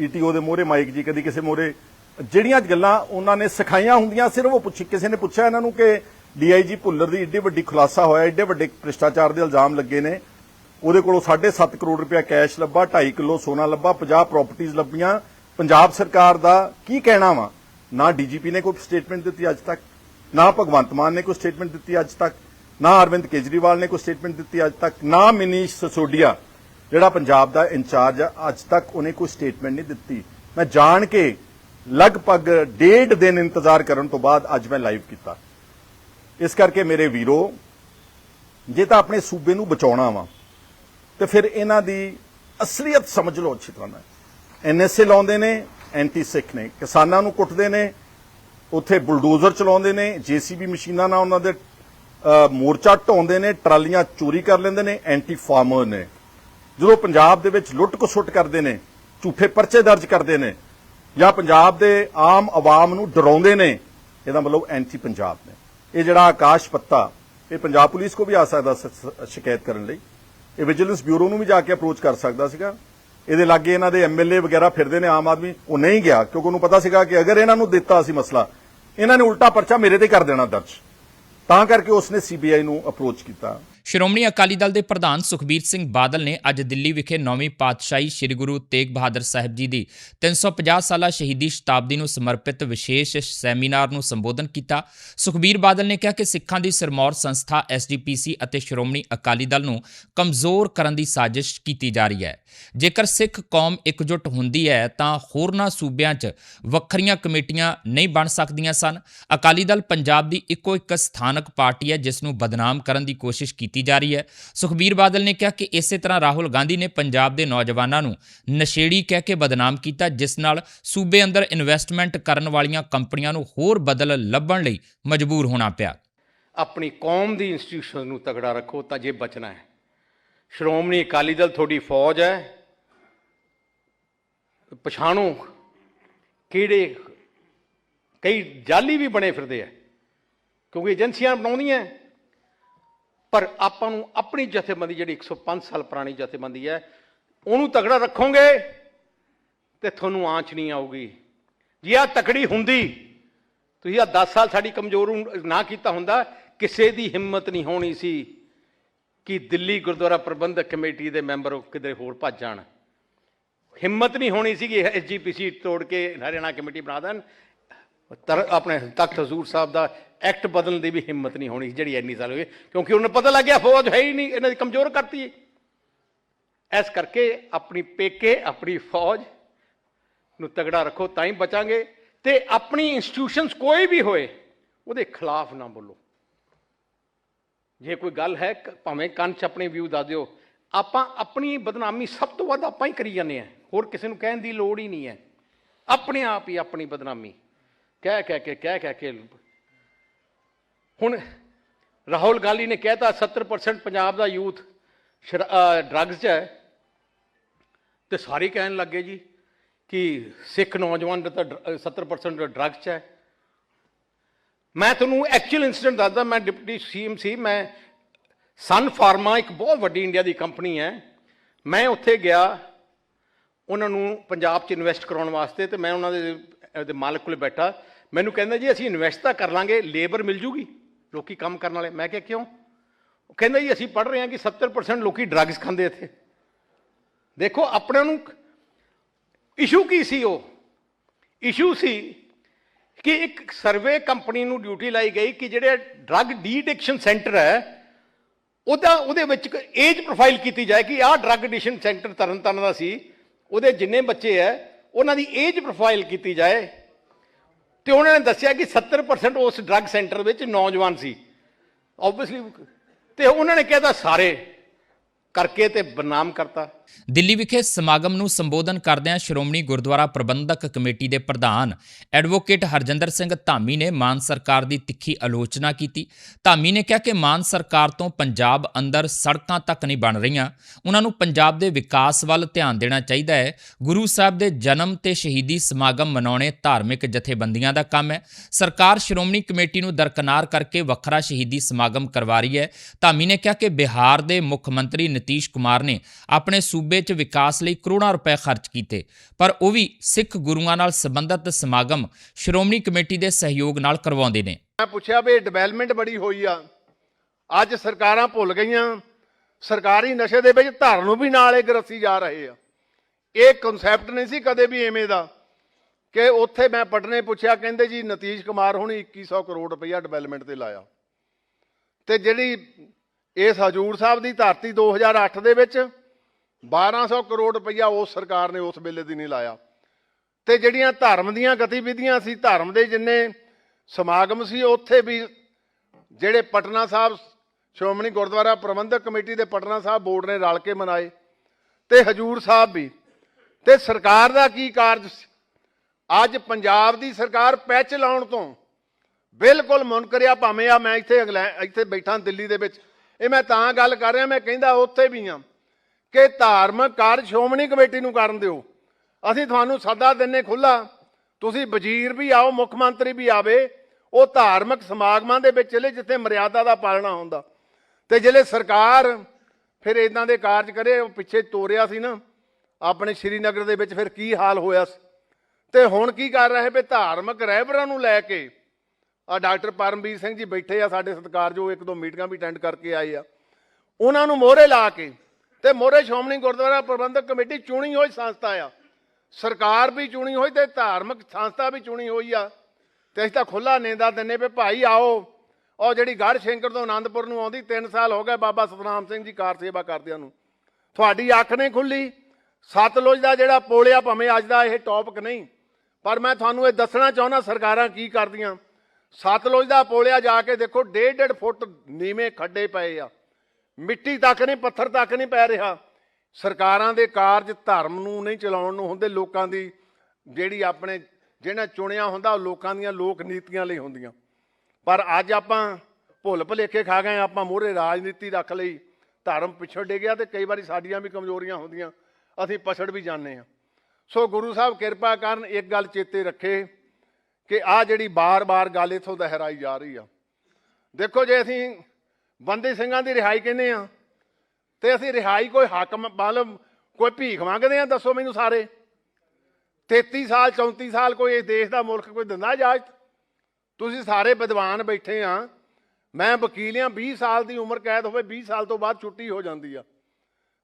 ਈਟੀਓ ਦੇ ਮੋਹਰੇ ਮਾਈਕ ਜੀ, ਕਦੀ ਕਿਸੇ ਮੋਹਰੇ, ਜਿਹੜੀਆਂ ਗੱਲਾਂ ਉਹਨਾਂ ਨੇ ਸਿਖਾਈਆਂ ਹੁੰਦੀਆਂ, ਸਿਰਫ ਉਹ ਪੁੱਛੀ, ਕਿਸੇ ਨੇ ਪੁੱਛਿਆ ਇਹਨਾਂ ਨੂੰ ਕਿ ਡੀਆਈਜੀ ਭੁੱਲਰ ਦੀ ਏਡੀ ਵੱਡੀ ਖੁਲਾਸਾ ਹੋਇਆ, ਏਡੇ ਵੱਡੇ ਭ੍ਰਿਸ਼ਟਾਚਾਰ ਦੇ ਇਲਜ਼ਾਮ ਲੱਗੇ ਨੇ। ਉਹਦੇ ਕੋਲੋਂ 7.5 ਕਰੋੜ ਰੁਪਇਆ ਕੈਸ਼ ਲੱਭਾ 2.5 ਕਿਲੋ ਸੋਨਾ ਲੱਭਾ 50 ਪ੍ਰਾਪਰਟੀਆਂ ਲੱਭੀਆਂ। ਪੰਜਾਬ ਸਰਕਾਰ ਦਾ ਕੀ ਕਹਿਣਾ ਵਾ? ਨਾ ਡੀਜੀਪੀ ਨੇ ਕੋਈ ਸਟੇਟਮੈਂਟ ਦਿੱਤੀ ਅੱਜ ਤੱਕ। ਨਾ ਭਗਵੰਤ ਮਾਨ ਨੇ ਕੋਈ ਸਟੇਟਮੈਂਟ ਦਿੱਤੀ ਅੱਜ ਤੱਕ, ਨਾ ਅਰਵਿੰਦ ਕੇਜਰੀਵਾਲ ਨੇ ਕੋਈ ਸਟੇਟਮੈਂਟ ਦਿੱਤੀ ਅੱਜ ਤੱਕ, ਨਾ ਮਨੀਸ਼ ਸਸੋਡੀਆ, ਜਿਹੜਾ ਪੰਜਾਬ ਦਾ ਇੰਚਾਰਜ ਆ, ਅੱਜ ਤੱਕ ਉਹਨੇ ਕੋਈ ਸਟੇਟਮੈਂਟ ਨਹੀਂ ਦਿੱਤੀ। ਮੈਂ ਜਾਣ ਕੇ ਲਗਭਗ ਡੇਢ ਦਿਨ ਇੰਤਜ਼ਾਰ ਕਰਨ ਤੋਂ ਬਾਅਦ ਅੱਜ ਮੈਂ ਲਾਈਵ ਕੀਤਾ। ਇਸ ਕਰਕੇ ਮੇਰੇ ਵੀਰੋ, ਜੇ ਤਾਂ ਆਪਣੇ ਸੂਬੇ ਨੂੰ ਬਚਾਉਣਾ ਵਾ, ਤੇ ਫਿਰ ਇਹਨਾਂ ਦੀ ਅਸਲੀਅਤ ਸਮਝ ਲਓ ਅੱਛੀ ਤਰ੍ਹਾਂ ਨਾਲ। ਐਨਐਸਏ ਲਾਉਂਦੇ ਨੇ ਐਂਟੀ ਸਿੱਖ ਨੇ, ਕਿਸਾਨਾਂ ਨੂੰ ਕੁੱਟਦੇ ਨੇ ਉੱਥੇ ਬੁਲਡੋਜ਼ਰ ਚਲਾਉਂਦੇ ਨੇ, ਜੀਸੀਬੀ ਮਸ਼ੀਨਾਂ ਨਾਲ ਉਹਨਾਂ ਦੇ ਮੋਰਚਾ ਢਾਉਂਦੇ ਨੇ, ਟਰਾਲੀਆਂ ਚੋਰੀ ਕਰ ਲੈਂਦੇ ਨੇ ਐਂਟੀ ਫਾਰਮਰ ਨੇ। ਜਦੋਂ ਪੰਜਾਬ ਦੇ ਵਿੱਚ ਲੁੱਟ ਖਸੁੱਟ ਕਰਦੇ ਨੇ, ਝੂਠੇ ਪਰਚੇ ਦਰਜ ਕਰਦੇ ਨੇ, ਜਾਂ ਪੰਜਾਬ ਦੇ ਆਮ ਆਵਾਮ ਨੂੰ ਡਰਾਉਂਦੇ ਨੇ, ਇਹਦਾ ਮਤਲਬ ਐਂਟੀ ਪੰਜਾਬ ਨੇ। ਇਹ ਜਿਹੜਾ ਆਕਾਸ਼ ਪੱਤਾ, ਇਹ ਪੰਜਾਬ ਪੁਲਿਸ ਕੋ ਵੀ ਆ ਸਕਦਾ ਸ਼ਿਕਾਇਤ ਕਰਨ ਲਈ। ਇਹ ਵਿਜੀਲੈਂਸ ਬਿਊਰੋ ਨੂੰ ਵੀ ਜਾ ਕੇ ਅਪਰੋਚ ਕਰ ਸਕਦਾ ਸੀਗਾ। ਇਹਦੇ ਲਾਗੇ ਇਹਨਾਂ ਦੇ ਐਮਐਲਏ ਵਗੈਰਾ ਫਿਰਦੇ ਨੇ ਆਮ ਆਦਮੀ, ਉਹ ਨਹੀਂ ਗਿਆ, ਕਿਉਂਕਿ ਉਹਨੂੰ ਪਤਾ ਸੀਗਾ ਕਿ ਅਗਰ ਇਹਨਾਂ ਨੂੰ ਦਿੱਤਾ ਸੀ ਮਸਲਾ, ਇਹਨਾਂ ਨੇ ਉਲਟਾ ਪਰਚਾ ਮੇਰੇ ਤੇ ਕਰ ਦੇਣਾ ਦਰਜ। ਤਾਂ ਕਰਕੇ ਉਸਨੇ ਸੀਬੀਆਈ ਨੂੰ ਅਪਰੋਚ ਕੀਤਾ। ਸ਼੍ਰੋਮਣੀ ਅਕਾਲੀ ਦਲ ਦੇ ਪ੍ਰਧਾਨ ਸੁਖਬੀਰ ਸਿੰਘ ਬਾਦਲ ਨੇ ਅੱਜ ਦਿੱਲੀ ਵਿਖੇ ਨੌਵੀਂ ਪਾਤਸ਼ਾਹੀ ਸ੍ਰੀ ਗੁਰੂ ਤੇਗ ਬਹਾਦਰ ਸਾਹਿਬ ਜੀ ਦੀ 350 ਸਾਲਾ ਸ਼ਹੀਦੀ ਸ਼ਤਾਬਦੀ ਨੂੰ ਸਮਰਪਿਤ ਵਿਸ਼ੇਸ਼ ਸੈਮੀਨਾਰ ਨੂੰ ਸੰਬੋਧਨ ਕੀਤਾ। ਸੁਖਬੀਰ ਬਾਦਲ ਨੇ ਕਿਹਾ ਕਿ ਸਿੱਖਾਂ ਦੀ ਸਿਰਮੌਰ ਸੰਸਥਾ ਐਸਜੀਪੀਸੀ ਅਤੇ ਸ਼੍ਰੋਮਣੀ ਅਕਾਲੀ ਦਲ ਨੂੰ ਕਮਜ਼ੋਰ ਕਰਨ ਦੀ ਸਾਜ਼ਿਸ਼ ਕੀਤੀ ਜਾ ਰਹੀ ਹੈ। ਜੇਕਰ ਸਿੱਖ ਕੌਮ ਇਕਜੁੱਟ ਹੁੰਦੀ ਹੈ ਤਾਂ ਹੋਰਨਾਂ ਸੂਬਿਆਂ 'ਚ ਵੱਖਰੀਆਂ ਕਮੇਟੀਆਂ ਨਹੀਂ ਬਣ ਸਕਦੀਆਂ ਸਨ। ਅਕਾਲੀ ਦਲ ਪੰਜਾਬ ਦੀ ਇੱਕੋ ਇੱਕ ਸਥਾਨਕ ਪਾਰਟੀ ਹੈ ਜਿਸ ਨੂੰ ਬਦਨਾਮ ਕਰਨ ਦੀ ਕੋਸ਼ਿਸ਼ ਕੀਤੀ ਜਾ ਰਹੀ ਹੈ। ਸੁਖਬੀਰ ਬਾਦਲ ਨੇ ਕਿਹਾ ਕਿ ਇਸੇ ਤਰ੍ਹਾਂ ਰਾਹੁਲ ਗਾਂਧੀ ਨੇ ਪੰਜਾਬ ਦੇ ਨੌਜਵਾਨਾਂ ਨੂੰ ਨਸ਼ੇੜੀ ਕਹਿ ਕੇ ਬਦਨਾਮ ਕੀਤਾ, ਜਿਸ ਨਾਲ ਸੂਬੇ ਅੰਦਰ ਇਨਵੈਸਟਮੈਂਟ ਕਰਨ ਵਾਲੀਆਂ ਕੰਪਨੀਆਂ ਨੂੰ ਹੋਰ ਬਦਲ ਲੱਭਣ ਲਈ ਮਜਬੂਰ ਹੋਣਾ ਪਿਆ। ਆਪਣੀ ਕੌਮ ਦੀ ਇੰਸਟੀਟਿਊਸ਼ਨ ਨੂੰ ਤਗੜਾ ਰੱਖੋ ਤਾਂ ਜੇ ਬਚਣਾ ਹੈ। ਸ਼੍ਰੋਮਣੀ ਅਕਾਲੀ ਦਲ ਤੁਹਾਡੀ ਫੌਜ ਹੈ। ਪਛਾਣੋ ਕਿਹੜੇ ਕਈ ਜਾਲੀ ਵੀ ਬਣੇ ਫਿਰਦੇ ਆ, ਕਿਉਂਕਿ ਏਜੰਸੀਆਂ ਬਣਾਉਂਦੀਆਂ ਪਰ ਆਪਾਂ ਨੂੰ ਆਪਣੀ ਜਥੇਬੰਦੀ ਜਿਹੜੀ 105 ਸਾਲ ਪੁਰਾਣੀ ਜਥੇਬੰਦੀ ਹੈ, ਉਹਨੂੰ ਤਗੜਾ ਰੱਖੋਗੇ ਤੇ ਤੁਹਾਨੂੰ ਆਂਚ ਨਹੀਂ ਆਊਗੀ। ਜੇ ਆ ਤਕੜੀ ਹੁੰਦੀ, ਤੁਸੀਂ ਆ 10 ਸਾਲ ਸਾਡੀ ਕਮਜ਼ੋਰ ਨਾ ਕੀਤਾ ਹੁੰਦਾ, ਕਿਸੇ ਦੀ ਹਿੰਮਤ ਨਹੀਂ ਹੋਣੀ ਸੀ ਕਿ ਦਿੱਲੀ ਗੁਰਦੁਆਰਾ ਪ੍ਰਬੰਧਕ ਕਮੇਟੀ ਦੇ ਮੈਂਬਰ ਕਿਤੇ ਹੋਰ ਭੱਜ ਜਾਣ। ਹਿੰਮਤ ਨਹੀਂ ਹੋਣੀ ਸੀ ਕਿ ਐਸਜੀਪੀਸੀ ਤੋੜ ਕੇ ਹਰਿਆਣਾ ਕਮੇਟੀ ਬਣਾ ਦੇਣ ਤਰ ਆਪਣੇ ਤਖਤ ਹਜ਼ੂਰ ਸਾਹਿਬ ਦਾ ਐਕਟ ਬਦਲਣ ਦੀ ਵੀ ਹਿੰਮਤ ਨਹੀਂ ਹੋਣੀ ਜਿਹੜੀ ਇੰਨੀ ਸਾਲ ਹੋ ਕਿਉਂਕਿ ਉਹਨਾਂ ਪਤਾ ਲੱਗ ਗਿਆ, ਫੌਜ ਹੈ ਹੀ ਨਹੀਂ, ਇਹਨਾਂ ਦੀ ਕਮਜ਼ੋਰ ਕਰਤੀ ਹੈ। ਇਸ ਕਰਕੇ ਆਪਣੀ ਪੇਕੇ, ਆਪਣੀ ਫੌਜ ਨੂੰ ਤਗੜਾ ਰੱਖੋ, ਤਾਂ ਹੀ ਬਚਾਂਗੇ। ਤੇ ਆਪਣੀ ਇੰਸਟੀਟਿਊਸ਼ਨਸ ਕੋਈ ਵੀ ਹੋਏ, ਉਹਦੇ ਖਿਲਾਫ ਨਾ ਬੋਲੋ। ਜੇ ਕੋਈ ਗੱਲ ਹੈ, ਕ- ਭਾਵੇਂ ਕੰਨ 'ਚ ਆਪਣੇ ਵਿਊ ਦੱਸ ਦਿਓ, ਆਪਾਂ ਆਪਣੀ ਬਦਨਾਮੀ ਸਭ ਤੋਂ ਵੱਧ ਆਪਾਂ ਹੀ ਕਰੀ ਜਾਂਦੇ ਆ ਹੋਰ ਕਿਸੇ ਨੂੰ ਕਹਿਣ ਦੀ ਲੋੜ ਹੀ ਨਹੀਂ ਹੈ। ਆਪਣੇ ਆਪ ਹੀ ਆਪਣੀ ਬਦਨਾਮੀ। ਕਹਿ ਕਹਿ ਕੇ ਕਹਿ ਕਹਿ ਕੇ ਹੁਣ ਰਾਹੁਲ ਗਾਂਧੀ ਨੇ ਕਹਿਤਾ 70% ਪੰਜਾਬ ਦਾ ਯੂਥ ਡਰੱਗਸ 'ਚ ਹੈ। ਤੇ ਸਾਰੇ ਕਹਿਣ ਲੱਗੇ ਜੀ ਕਿ ਸਿੱਖ ਨੌਜਵਾਨ ਦਾ ਤਾਂ ਡਰ- ਅਹ 70% ਡਰੱਗਸ 'ਚ ਹੈ। ਮੈਂ ਤੁਹਾਨੂੰ ਐਕਚੁਅਲ ਇਨਸੀਡੈਂਟ ਦੱਸਦਾ, ਮੈਂ ਡਿਪਟੀ ਸੀਐਮ ਸੀ, ਮੈਂ ਸਨ ਫਾਰਮਾ ਇੱਕ ਬਹੁਤ ਵੱਡੀ ਇੰਡੀਆ ਦੀ ਕੰਪਨੀ ਹੈ। ਮੈਂ ਉੱਥੇ ਗਿਆ, ਉਹਨਾਂ ਨੂੰ ਪੰਜਾਬ 'ਚ ਇਨਵੈਸਟ ਕਰਾਉਣ ਵਾਸਤੇ ਤੇ ਮੈਂ ਉਹਨਾਂ ਦੇ ਮਾਲਕ ਕੋਲ ਬੈਠਾ। ਮੈਨੂੰ ਕਹਿੰਦਾ ਜੀ, ਅਸੀਂ ਇਨਵੈਸਟ ਤਾਂ ਕਰ ਲਾਂਗੇ ਲੇਬਰ ਮਿਲ ਜੂਗੀ, ਲੋਕੀ ਕੰਮ ਕਰਨ ਵਾਲੇ। ਮੈਂ ਕਿਹਾ, ਕਿਉਂ? ਉਹ ਕਹਿੰਦਾ ਜੀ, ਅਸੀਂ ਪੜ੍ਹ ਰਹੇ ਹਾਂ ਕਿ 70% ਲੋਕੀ ਡਰੱਗਸ ਖਾਂਦੇ ਇੱਥੇ। ਦੇਖੋ ਆਪਣੇ ਨੂੰ ਇਸ਼ੂ ਕੀ ਸੀ ਉਹ? ਇਸ਼ੂ ਸੀ ਕਿ ਇੱਕ ਸਰਵੇ ਕੰਪਨੀ ਨੂੰ ਡਿਊਟੀ ਲਾਈ ਗਈ ਕਿ ਜਿਹੜੇ ਡਰੱਗ ਡੀਡਿਕਸ਼ਨ ਸੈਂਟਰ ਹੈ, ਉਹਦਾ ਉਹਦੇ ਵਿੱਚ ਏਜ ਪ੍ਰੋਫਾਈਲ ਕੀਤੀ ਜਾਏ ਕਿ ਆਹ ਡਰੱਗ ਐਡਿਕਸ਼ਨ ਸੈਂਟਰ ਤਰਨਤਾਰਨ ਦਾ ਸੀ, ਉਹਦੇ ਜਿੰਨੇ ਬੱਚੇ ਹੈ, ਉਹਨਾਂ ਦੀ ਏਜ ਪ੍ਰੋਫਾਈਲ ਕੀਤੀ ਜਾਏ। ਤੇ ਉਹਨਾਂ ਨੇ ਦੱਸਿਆ ਕਿ 70% ਉਸ ਡਰੱਗ ਸੈਂਟਰ ਵਿੱਚ ਨੌਜਵਾਨ ਸੀ ਆਬਵੀਅਸਲੀ ਤੇ ਉਹਨਾਂ ਨੇ ਕਿਹਾ ਤਾਂ ਸਾਰੇ ਕਰਕੇ ਤੇ ਬਦਨਾਮ ਕਰਤਾ। ਦਿੱਲੀ ਵਿਖੇ ਸਮਾਗਮ ਨੂੰ ਸੰਬੋਧਨ ਕਰਦਿਆਂ ਸ਼੍ਰੋਮਣੀ ਗੁਰਦੁਆਰਾ ਪ੍ਰਬੰਧਕ ਕਮੇਟੀ ਦੇ ਪ੍ਰਧਾਨ ਐਡਵੋਕੇਟ ਹਰਜਿੰਦਰ ਸਿੰਘ ਧਾਮੀ ਨੇ ਮਾਨ ਸਰਕਾਰ ਦੀ ਤਿੱਖੀ ਆਲੋਚਨਾ ਕੀਤੀ। ਧਾਮੀ ਨੇ ਕਿਹਾ ਕਿ ਮਾਨ ਸਰਕਾਰ ਤੋਂ ਪੰਜਾਬ ਅੰਦਰ ਸੜਕਾਂ ਤੱਕ ਨਹੀਂ ਬਣ ਰਹੀਆਂ। ਉਹਨਾਂ ਨੂੰ ਪੰਜਾਬ ਦੇ ਵਿਕਾਸ ਵੱਲ ਧਿਆਨ ਦੇਣਾ ਚਾਹੀਦਾ ਹੈ। ਗੁਰੂ ਸਾਹਿਬ ਦੇ ਜਨਮ ਤੇ ਸ਼ਹੀਦੀ ਸਮਾਗਮ ਮਨਾਉਣੇ ਧਾਰਮਿਕ ਜਥੇਬੰਦੀਆਂ ਦਾ ਕੰਮ ਹੈ। ਸਰਕਾਰ ਸ਼੍ਰੋਮਣੀ ਕਮੇਟੀ ਨੂੰ ਦਰਕਨਾਰ ਕਰਕੇ ਵੱਖਰਾ ਸ਼ਹੀਦੀ ਸਮਾਗਮ ਕਰਵਾ ਰਹੀ ਹੈ। ਧਾਮੀ ਨੇ ਕਿਹਾ ਕਿ ਬਿਹਾਰ ਦੇ ਮੁੱਖ ਮੰਤਰੀ ਨਤੀਸ਼ ਕੁਮਾਰ ਨੇ ਆਪਣੇ ਸੂਬੇ 'ਚ ਵਿਕਾਸ ਲਈ ਕਰੋੜਾਂ ਰੁਪਏ ਖਰਚ ਕੀਤੇ, ਪਰ ਉਹ ਵੀ ਸਿੱਖ ਗੁਰੂਆਂ ਨਾਲ ਸੰਬੰਧਿਤ ਸਮਾਗਮ ਸ਼੍ਰੋਮਣੀ ਕਮੇਟੀ ਦੇ ਸਹਿਯੋਗ ਨਾਲ ਕਰਵਾਉਂਦੇ ਨੇ। ਮੈਂ ਪੁੱਛਿਆ ਵੀ ਡਿਵੈਲਪਮੈਂਟ ਬੜੀ ਹੋਈ ਆ। ਅੱਜ ਸਰਕਾਰਾਂ ਭੁੱਲ ਗਈਆਂ। ਸਰਕਾਰੀ ਨਸ਼ੇ ਦੇ ਵਿੱਚ ਧਰ ਨੂੰ ਵੀ ਨਾਲ ਇਹ ਗਰਸੀ ਜਾ ਰਹੇ ਆ। ਇਹ ਕਨਸੈਪਟ ਨਹੀਂ ਸੀ ਕਦੇ ਵੀ ਐਵੇਂ ਦਾ ਕਿ ਉੱਥੇ ਮੈਂ ਪਟਨੇ ਪੁੱਛਿਆ, ਕਹਿੰਦੇ ਜੀ ਨਤੀਸ਼ ਕੁਮਾਰ ਹੁਣ 2100 ਕਰੋੜ ਰੁਪਈਆ ਡਿਵੈਲਪਮੈਂਟ ਤੇ ਲਾਇਆ। ਤੇ ਜਿਹੜੀ ਇਸ ਹਜੂਰ ਸਾਹਿਬ ਦੀ ਧਰਤੀ 2008 ਦੇ ਵਿੱਚ 1200 ਕਰੋੜ ਰੁਪਈਆ ਉਸ ਸਰਕਾਰ ਨੇ ਉਸ ਵੇਲੇ ਦੀ ਨਹੀਂ ਲਾਇਆ। ਤੇ ਜਿਹੜੀਆਂ ਧਰਮ ਦੀਆਂ ਗਤੀਵਿਧੀਆਂ ਸੀ, ਧਰਮ ਦੇ ਜਿੰਨੇ ਸਮਾਗਮ ਸੀ, ਉੱਥੇ ਵੀ ਜਿਹੜੇ ਪਟਨਾ ਸਾਹਿਬ ਸ਼੍ਰੋਮਣੀ ਗੁਰਦੁਆਰਾ ਪ੍ਰਬੰਧਕ ਕਮੇਟੀ ਦੇ ਪਟਨਾ ਸਾਹਿਬ ਬੋਰਡ ਨੇ ਰਲ ਕੇ ਮਨਾਏ ਤੇ ਹਜੂਰ ਸਾਹਿਬ ਵੀ। ਤੇ ਸਰਕਾਰ ਦਾ ਕੀ ਕਾਰਜ ਅੱਜ ਪੰਜਾਬ ਦੀ ਸਰਕਾਰ ਪੈਚ ਲਾਉਣ ਤੋਂ ਬਿਲਕੁਲ ਮੁਨਕਰਿਆ, ਭਾਵੇਂ ਆ ਮੈਂ ਇੱਥੇ ਇੰਗਲੈਂਡ ਇੱਥੇ ਬੈਠਾ ਦਿੱਲੀ ਦੇ ਵਿੱਚ ਇਹ ਮੈਂ ਤਾਂ ਗੱਲ ਕਰ ਰਿਹਾ, ਮੈਂ ਕਹਿੰਦਾ ਉੱਥੇ ਵੀ ਆ ਕਿ ਧਾਰਮਿਕ ਕਾਰਜ ਸ਼੍ਰੋਮਣੀ ਕਮੇਟੀ ਨੂੰ ਕਰਨ ਦਿਓ। ਅਸੀਂ ਤੁਹਾਨੂੰ ਸੱਦਾ ਦਿੰਨੇ ਖੁੱਲਾ ਤੁਸੀਂ ਵਜ਼ੀਰ ਵੀ ਆਓ, ਮੁੱਖ ਮੰਤਰੀ ਵੀ ਆਵੇ, ਉਹ ਧਾਰਮਿਕ ਸਮਾਗਮਾਂ ਦੇ ਵਿੱਚ ਚਲੇ ਜਿੱਥੇ ਮਰਿਆਦਾ ਦਾ ਪਾਲਣਾ ਹੁੰਦਾ। ਤੇ ਜਿਹੜੇ ਸਰਕਾਰ ਫਿਰ ਇਦਾਂ ਦੇ ਕਾਰਜ ਕਰੇ, ਉਹ ਪਿੱਛੇ ਤੋਰਿਆ ਸੀ ਨਾ, ਆਪਣੇ ਸ਼੍ਰੀਨਗਰ ਦੇ ਵਿੱਚ ਫਿਰ ਕੀ ਹਾਲ ਹੋਇਆ ਸੀ? ਤੇ ਹੁਣ ਕੀ ਕਰ ਰਹੇ ਵੀ ਧਾਰਮਿਕ ਰਹਿਬਰਾਂ ਨੂੰ ਲੈ ਕੇ ਆ ਡਾਕਟਰ ਪਰਮਵੀਰ ਸਿੰਘ ਜੀ ਬੈਠੇ ਆ ਸਾਡੇ ਸਤਿਕਾਰਯੋਗ ਇੱਕ ਦੋ ਮੀਟਿੰਗਾਂ ਵੀ ਅਟੈਂਡ ਕਰਕੇ ਆਏ ਆ। ਉਹਨਾਂ ਨੂੰ ਮੋਹਰੇ ਲਾ ਕੇ ਤੇ ਮੋਹਰੇ ਸ਼੍ਰੋਮਣੀ ਗੁਰਦੁਆਰਾ ਪ੍ਰਬੰਧਕ ਕਮੇਟੀ ਚੁਣੀ ਹੋਈ ਸੰਸਥਾ ਆ। ਸਰਕਾਰ ਵੀ ਚੁਣੀ ਹੋਈ ਤੇ ਧਾਰਮਿਕ ਸੰਸਥਾ ਵੀ ਚੁਣੀ ਹੋਈ ਆ। ਤੇ ਅਸੀਂ ਤਾਂ ਖੁੱਲਾ ਨੇਦਾ ਦਿੰਨੇ ਵੀ ਭਾਈ ਆਓ। ਉਹ ਜਿਹੜੀ ਗੜ ਸ਼ੰਕਰ ਤੋਂ ਆਨੰਦਪੁਰ ਨੂੰ ਆਉਂਦੀ 3 ਸਾਲ ਹੋ ਗਏ ਬਾਬਾ ਸਤਨਾਮ ਸਿੰਘ ਜੀ ਕਾਰ ਸੇਵਾ ਕਰਦਿਆਂ ਨੂੰ। ਤੁਹਾਡੀ ਅੱਖ ਨਹੀਂ ਖੁੱਲੀ ਸਤਲੁਜ ਦਾ ਜਿਹੜਾ ਪੋਲਿਆ ਭਾਵੇਂ ਅੱਜ ਦਾ ਇਹ ਟੌਪਿਕ ਨਹੀਂ। ਪਰ ਮੈਂ ਤੁਹਾਨੂੰ ਇਹ ਦੱਸਣਾ ਚਾਹੁੰਦਾ, ਸਰਕਾਰਾਂ ਕੀ ਕਰਦੀਆਂ? ਸਤਲੁਜ ਦਾ ਪੋਲਿਆ ਜਾ ਕੇ ਦੇਖੋ ਡੇਢ ਡੇਢ ਫੁੱਟ ਨੀਵੇਂ ਖੱਡੇ ਪਏ ਆ। ਮਿੱਟੀ ਤੱਕ ਨਹੀਂ, ਪੱਥਰ ਤੱਕ ਨਹੀਂ ਪੈ ਰਿਹਾ। ਸਰਕਾਰਾਂ ਦੇ ਕਾਰਜ ਧਰਮ ਨੂੰ ਨਹੀਂ ਚਲਾਉਣ ਨੂੰ ਹੁੰਦੇ, ਲੋਕਾਂ ਦੀ ਜਿਹੜੀ ਆਪਣੇ ਜਿਹੜਾ ਚੁਣਿਆ ਹੁੰਦਾ, ਉਹ ਲੋਕਾਂ ਦੀਆਂ ਲੋਕ ਨੀਤੀਆਂ ਲਈ ਹੁੰਦੀਆਂ। ਪਰ ਅੱਜ ਆਪਾਂ ਭੁੱਲ ਭੁਲੇਖੇ ਖਾ ਗਏ ਆਪਾਂ ਮੂਹਰੇ ਰਾਜਨੀਤੀ ਰੱਖ ਲਈ, ਧਰਮ ਪਿਛੜ ਡੇ ਗਿਆ ਤੇ ਕਈ ਵਾਰੀ ਸਾਡੀਆਂ ਵੀ ਕਮਜ਼ੋਰੀਆਂ ਹੁੰਦੀਆਂ। ਅਸੀਂ ਪਛੜ ਵੀ ਜਾਂਦੇ ਹਾਂ ਸੋ ਗੁਰੂ ਸਾਹਿਬ ਕਿਰਪਾ ਕਰਨ, ਇੱਕ ਗੱਲ ਚੇਤੇ ਰੱਖੇ। ਕਿ ਆ ਜਿਹੜੀ ਬਾਰ-ਬਾਰ ਗੱਲ ਇਥੋਂ ਦੁਹਰਾਈ ਜਾ ਰਹੀ ਆ। ਦੇਖੋ ਜੇ ਅਸੀਂ ਬੰਦੀ ਸਿੰਘਾਂ ਦੀ ਰਿਹਾਈ ਕਹਿੰਦੇ ਆ, ਤੇ ਅਸੀਂ ਰਿਹਾਈ ਕੋਈ ਹੱਕ ਮਤਲਬ ਕੋਈ ਭੀਖ ਮੰਗਦੇ ਆ, ਦੱਸੋ ਮੈਨੂੰ ਸਾਰੇ। 33 ਸਾਲ 34 ਸਾਲ ਕੋਈ ਇਸ ਦੇਸ਼ ਦਾ ਮੁਲਕ ਕੋਈ ਦਿੰਦਾ ਇਜਾਜ਼ਤ? ਤੁਸੀਂ ਸਾਰੇ ਵਿਦਵਾਨ ਬੈਠੇ ਆ। ਮੈਂ ਵਕੀਲ ਆ 20 ਸਾਲ ਦੀ ਉਮਰ ਕੈਦ ਹੋਵੇ 20 ਸਾਲ ਤੋਂ ਬਾਅਦ ਛੁੱਟੀ ਹੋ ਜਾਂਦੀ ਆ।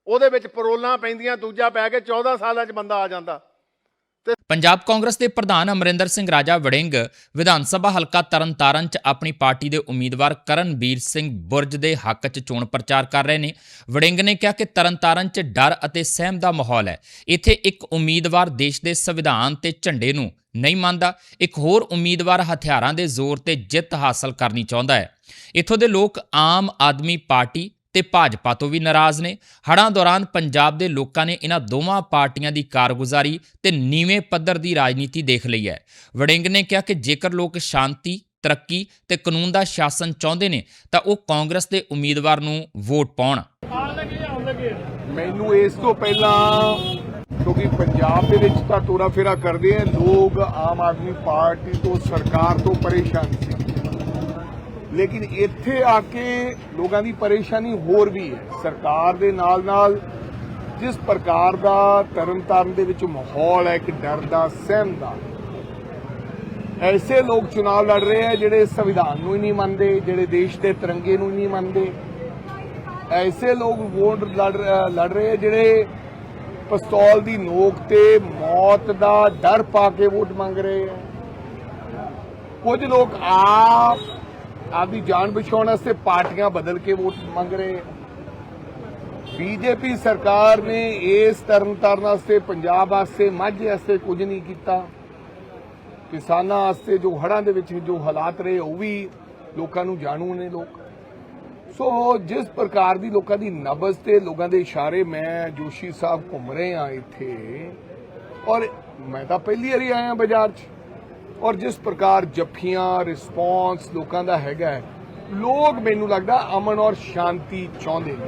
ਉਹਦੇ ਵਿੱਚ ਪਰੋਲਾਂ ਪੈਂਦੀਆਂ, ਦੂਜਾ ਪੈ ਕੇ 14 ਸਾਲਾਂ 'ਚ ਬੰਦਾ ਆ ਜਾਂਦਾ। ਪੰਜਾਬ ਕਾਂਗਰਸ ਦੇ ਪ੍ਰਧਾਨ ਅਮਰਿੰਦਰ ਸਿੰਘ ਰਾਜਾ ਵੜਿੰਗ ਵਿਧਾਨ ਸਭਾ ਹਲਕਾ ਤਰਨਤਾਰਨ 'ਚ ਆਪਣੀ ਪਾਰਟੀ ਦੇ ਉਮੀਦਵਾਰ ਕਰਨਬੀਰ ਸਿੰਘ ਬੁਰਜ ਦੇ ਹੱਕ 'ਚ ਚੋਣ ਪ੍ਰਚਾਰ ਕਰ ਰਹੇ ਨੇ। ਵੜਿੰਗ ਨੇ ਕਿਹਾ ਕਿ ਤਰਨਤਾਰਨ 'ਚ ਡਰ ਅਤੇ ਸਹਿਮ ਦਾ ਮਾਹੌਲ ਹੈ। ਇੱਥੇ ਇੱਕ ਉਮੀਦਵਾਰ ਦੇਸ਼ ਦੇ ਸੰਵਿਧਾਨ ਤੇ ਝੰਡੇ ਨੂੰ ਨਹੀਂ ਮੰਨਦਾ, ਇੱਕ ਹੋਰ ਉਮੀਦਵਾਰ ਹਥਿਆਰਾਂ ਦੇ ਜ਼ੋਰ ਤੇ ਜਿੱਤ ਹਾਸਲ ਕਰਨੀ ਚਾਹੁੰਦਾ ਹੈ। ਇੱਥੋਂ ਦੇ ਲੋਕ ਆਮ ਆਦਮੀ ਪਾਰਟੀ ਤੇ ਭਾਜਪਾ ਤੋਂ ਵੀ ਨਾਰਾਜ਼ ਨੇ। ਹੜ੍ਹਾਂ ਦੌਰਾਨ ਪੰਜਾਬ ਦੇ ਲੋਕਾਂ ਨੇ ਇਹਨਾਂ ਦੋਵਾਂ ਪਾਰਟੀਆਂ ਦੀ ਕਾਰਗੁਜ਼ਾਰੀ ਤੇ ਨੀਵੇਂ ਪੱਧਰ ਦੀ ਰਾਜਨੀਤੀ ਦੇਖ ਲਈ ਹੈ। ਵੜਿੰਗ ਨੇ ਕਿਹਾ ਕਿ ਜੇਕਰ ਲੋਕ ਸ਼ਾਂਤੀ, ਤਰੱਕੀ ਤੇ ਕਾਨੂੰਨ ਦਾ ਸ਼ਾਸਨ ਚਾਹੁੰਦੇ ਨੇ, ਤਾਂ ਉਹ ਕਾਂਗਰਸ ਦੇ ਉਮੀਦਵਾਰ ਨੂੰ ਵੋਟ ਪਾਉਣ। ਮੈਨੂੰ ਇਸ ਤੋਂ ਪਹਿਲਾਂ ਕਿਉਂਕਿ ਪੰਜਾਬ ਦੇ ਵਿੱਚ ਤਾਂ ਤੋਰਾ ਫੇਰਾ ਕਰਦੇ ਆ, ਲੋਕ ਆਮ ਆਦਮੀ ਪਾਰਟੀ ਤੋਂ, ਸਰਕਾਰ ਤੋਂ ਪਰੇਸ਼ਾਨ ਸੀ। ਲੇਕਿਨ ਇੱਥੇ ਆ ਕੇ ਲੋਕਾਂ ਦੀ ਪਰੇਸ਼ਾਨੀ ਹੋਰ ਵੀ ਹੈ। ਸਰਕਾਰ ਦੇ ਨਾਲ ਨਾਲ ਜਿਸ ਪ੍ਰਕਾਰ ਦਾ ਤਰਨਤਾਰਨ ਦੇ ਵਿੱਚ ਮਾਹੌਲ ਹੈ, ਇੱਕ ਡਰ ਦਾ, ਸਹਿਮ ਦਾ, ਐਸੇ ਲੋਕ ਚੁਣਾਵ ਲੜ ਰਹੇ ਹੈ ਜਿਹੜੇ ਸੰਵਿਧਾਨ ਨੂੰ ਹੀ ਨਹੀਂ ਮੰਨਦੇ, ਜਿਹੜੇ ਦੇਸ਼ ਦੇ ਤਿਰੰਗੇ ਨੂੰ ਹੀ ਨਹੀਂ ਮੰਨਦੇ। ਐਸੇ ਲੋਕ ਵੋਟ ਲੜ ਲੜ ਰਹੇ ਹੈ ਜਿਹੜੇ ਪਿਸਤੌਲ ਦੀ ਨੋਕ ਤੇ ਮੌਤ ਦਾ ਡਰ ਪਾ ਕੇ ਵੋਟ ਮੰਗ ਰਹੇ ਹੈ। ਕੁਝ ਲੋਕ ਆਪ ਆਪਦੀ ਜਾਨ ਬਚਾਉਣ ਵਾਸਤੇ ਪਾਰਟੀਆਂ ਬਦਲ ਕੇ ਵੋਟ ਮੰਗ ਰਹੇ ਆ। ਬੀਜੇਪੀ ਸਰਕਾਰ ਨੇ ਇਸ ਤਰਨਤਾਰਨ ਵਾਸਤੇ, ਪੰਜਾਬ ਵਾਸਤੇ, ਮਾਝੇ ਵਾਸਤੇ ਕੁਝ ਨਹੀਂ ਕੀਤਾ। ਕਿਸਾਨਾਂ ਵਾਸਤੇ ਜੋ ਹੜਾਂ ਦੇ ਵਿੱਚ ਜੋ ਹਾਲਾਤ ਰਹੇ, ਉਹ ਵੀ ਲੋਕਾਂ ਨੂੰ ਜਾਣੂ ਨੇ ਲੋਕ। ਸੋ ਜਿਸ ਪ੍ਰਕਾਰ ਦੀ ਲੋਕਾਂ ਦੀ ਨਬਜ਼ ਤੇ ਲੋਕਾਂ ਦੇ ਇਸ਼ਾਰੇ ਮੈਂ ਜੋਸ਼ੀ ਸਾਹਿਬ ਘੁੰਮ ਰਹੇ ਆ ਇੱਥੇ, ਔਰ ਮੈਂ ਤਾਂ ਪਹਿਲੀ ਵਾਰੀ ਆਇਆ ਬਾਜ਼ਾਰ 'ਚ। ਔਰ ਜਿਸ ਪ੍ਰਕਾਰ ਜੱਫੀਆਂ ਰਿਸਪੌਂਸ ਲੋਕਾਂ ਦਾ ਹੈਗਾ ਹੈ, ਲੋਕ ਮੈਨੂੰ ਲੱਗਦਾ ਅਮਨ ਔਰ ਸ਼ਾਂਤੀ ਚਾਹੁੰਦੇ ਨੇ।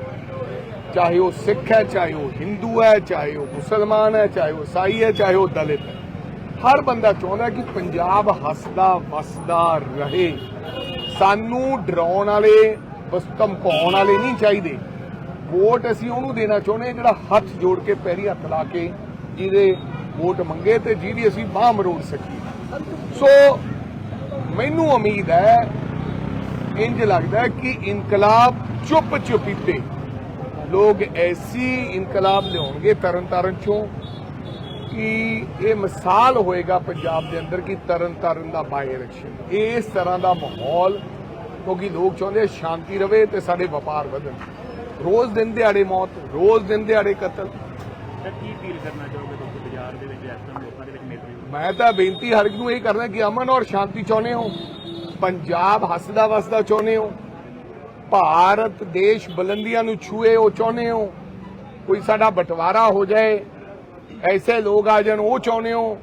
ਚਾਹੇ ਉਹ ਸਿੱਖ ਹੈ ਚਾਹੇ ਉਹ ਹਿੰਦੂ ਹੈ ਚਾਹੇ ਉਹ ਮੁਸਲਮਾਨ ਹੈ ਚਾਹੇ ਉਹ ਈਸਾਈ ਹੈ ਚਾਹੇ ਉਹ ਦਲਿਤ ਹੈ। ਹਰ ਬੰਦਾ ਚਾਹੁੰਦਾ ਕਿ ਪੰਜਾਬ ਹੱਸਦਾ ਵਸਦਾ ਰਹੇ। ਸਾਨੂੰ ਡਰਾਉਣ ਵਾਲੇ ਬਸ ਧਮਕਾਉਣ ਵਾਲੇ ਨਹੀਂ ਚਾਹੀਦੇ। ਵੋਟ ਅਸੀਂ ਉਹਨੂੰ ਦੇਣਾ ਚਾਹੁੰਦੇ ਜਿਹੜਾ ਹੱਥ ਜੋੜ ਕੇ ਪੈਰੀ ਹੱਥ ਲਾ ਕੇ ਜਿਹਦੇ ਵੋਟ ਮੰਗੇ ਤੇ ਜਿਹਦੀ ਅਸੀਂ ਬਾਹ ਮਰੋੜ ਸਕੀਏ। ਸੋ ਮੈਨੂੰ ਉਮੀਦ ਹੈ, ਇੰਜ ਲੱਗਦਾ ਹੈ ਕਿ ਇਨਕਲਾਬ ਚੁੱਪ ਚੁਪੀਤੇ ਲੋਕ ਐਸੀ ਇਨਕਲਾਬ ਲਿਆਉਣਗੇ ਤਰਨ ਚੋਂ ਕਿ ਇਹ ਮਿਸਾਲ ਹੋਏਗਾ ਪੰਜਾਬ ਦੇ ਅੰਦਰ ਕਿ ਤਰਨ ਤਾਰਨ ਦਾ ਬਾਈ ਇਲੈਕਸ਼ਨ ਇਸ ਤਰ੍ਹਾਂ ਦਾ ਮਾਹੌਲ, ਕਿਉਂਕਿ ਲੋਕ ਚਾਹੁੰਦੇ ਸ਼ਾਂਤੀ ਰਵੇ ਤੇ ਸਾਡੇ ਵਪਾਰ ਵਧਣ। ਰੋਜ਼ ਦਿਨ ਦਿਹਾੜੇ ਮੌਤ, ਰੋਜ਼ ਦਿਨ ਦਿਹਾੜੇ ਕਤਲ। ਕੀ ਫੀਲ ਕਰਨਾ ਚਾਹੋਗੇ ਤੁਸੀਂ ਬਾਜ਼ਾਰ ਦੇ ਵਿੱਚ ਇਸ ਤਰ੍ਹਾਂ ਲੋਕਾਂ ਦੇ ਵਿੱਚ ਮਿਲ ਰਹੀ ਹੋ ਮੈਂ ਤਾਂ ਬੇਨਤੀ ਹਰ ਇੱਕ ਨੂੰ ਇਹ ਕਰਨਾ ਕਿ ਅਮਨ ਔਰ ਸ਼ਾਂਤੀ ਚਾਹੁੰਦੇ ਹੋ, ਪੰਜਾਬ ਹੱਸਦਾ ਵਸਦਾ ਚਾਹੁੰਦੇ ਹੋ, ਭਾਰਤ ਦੇਸ਼ ਬੁਲੰਦੀਆਂ ਨੂੰ ਛੂਏ ਉਹ ਚਾਹੁੰਦੇ ਹੋ, ਕੋਈ ਸਾਡਾ ਬਟਵਾਰਾ ਹੋ ਜਾਏ, ਐਸੇ ਲੋਕ ਆ ਜਾਣ ਉਹ ਚਾਹੁੰਦੇ ਹੋ,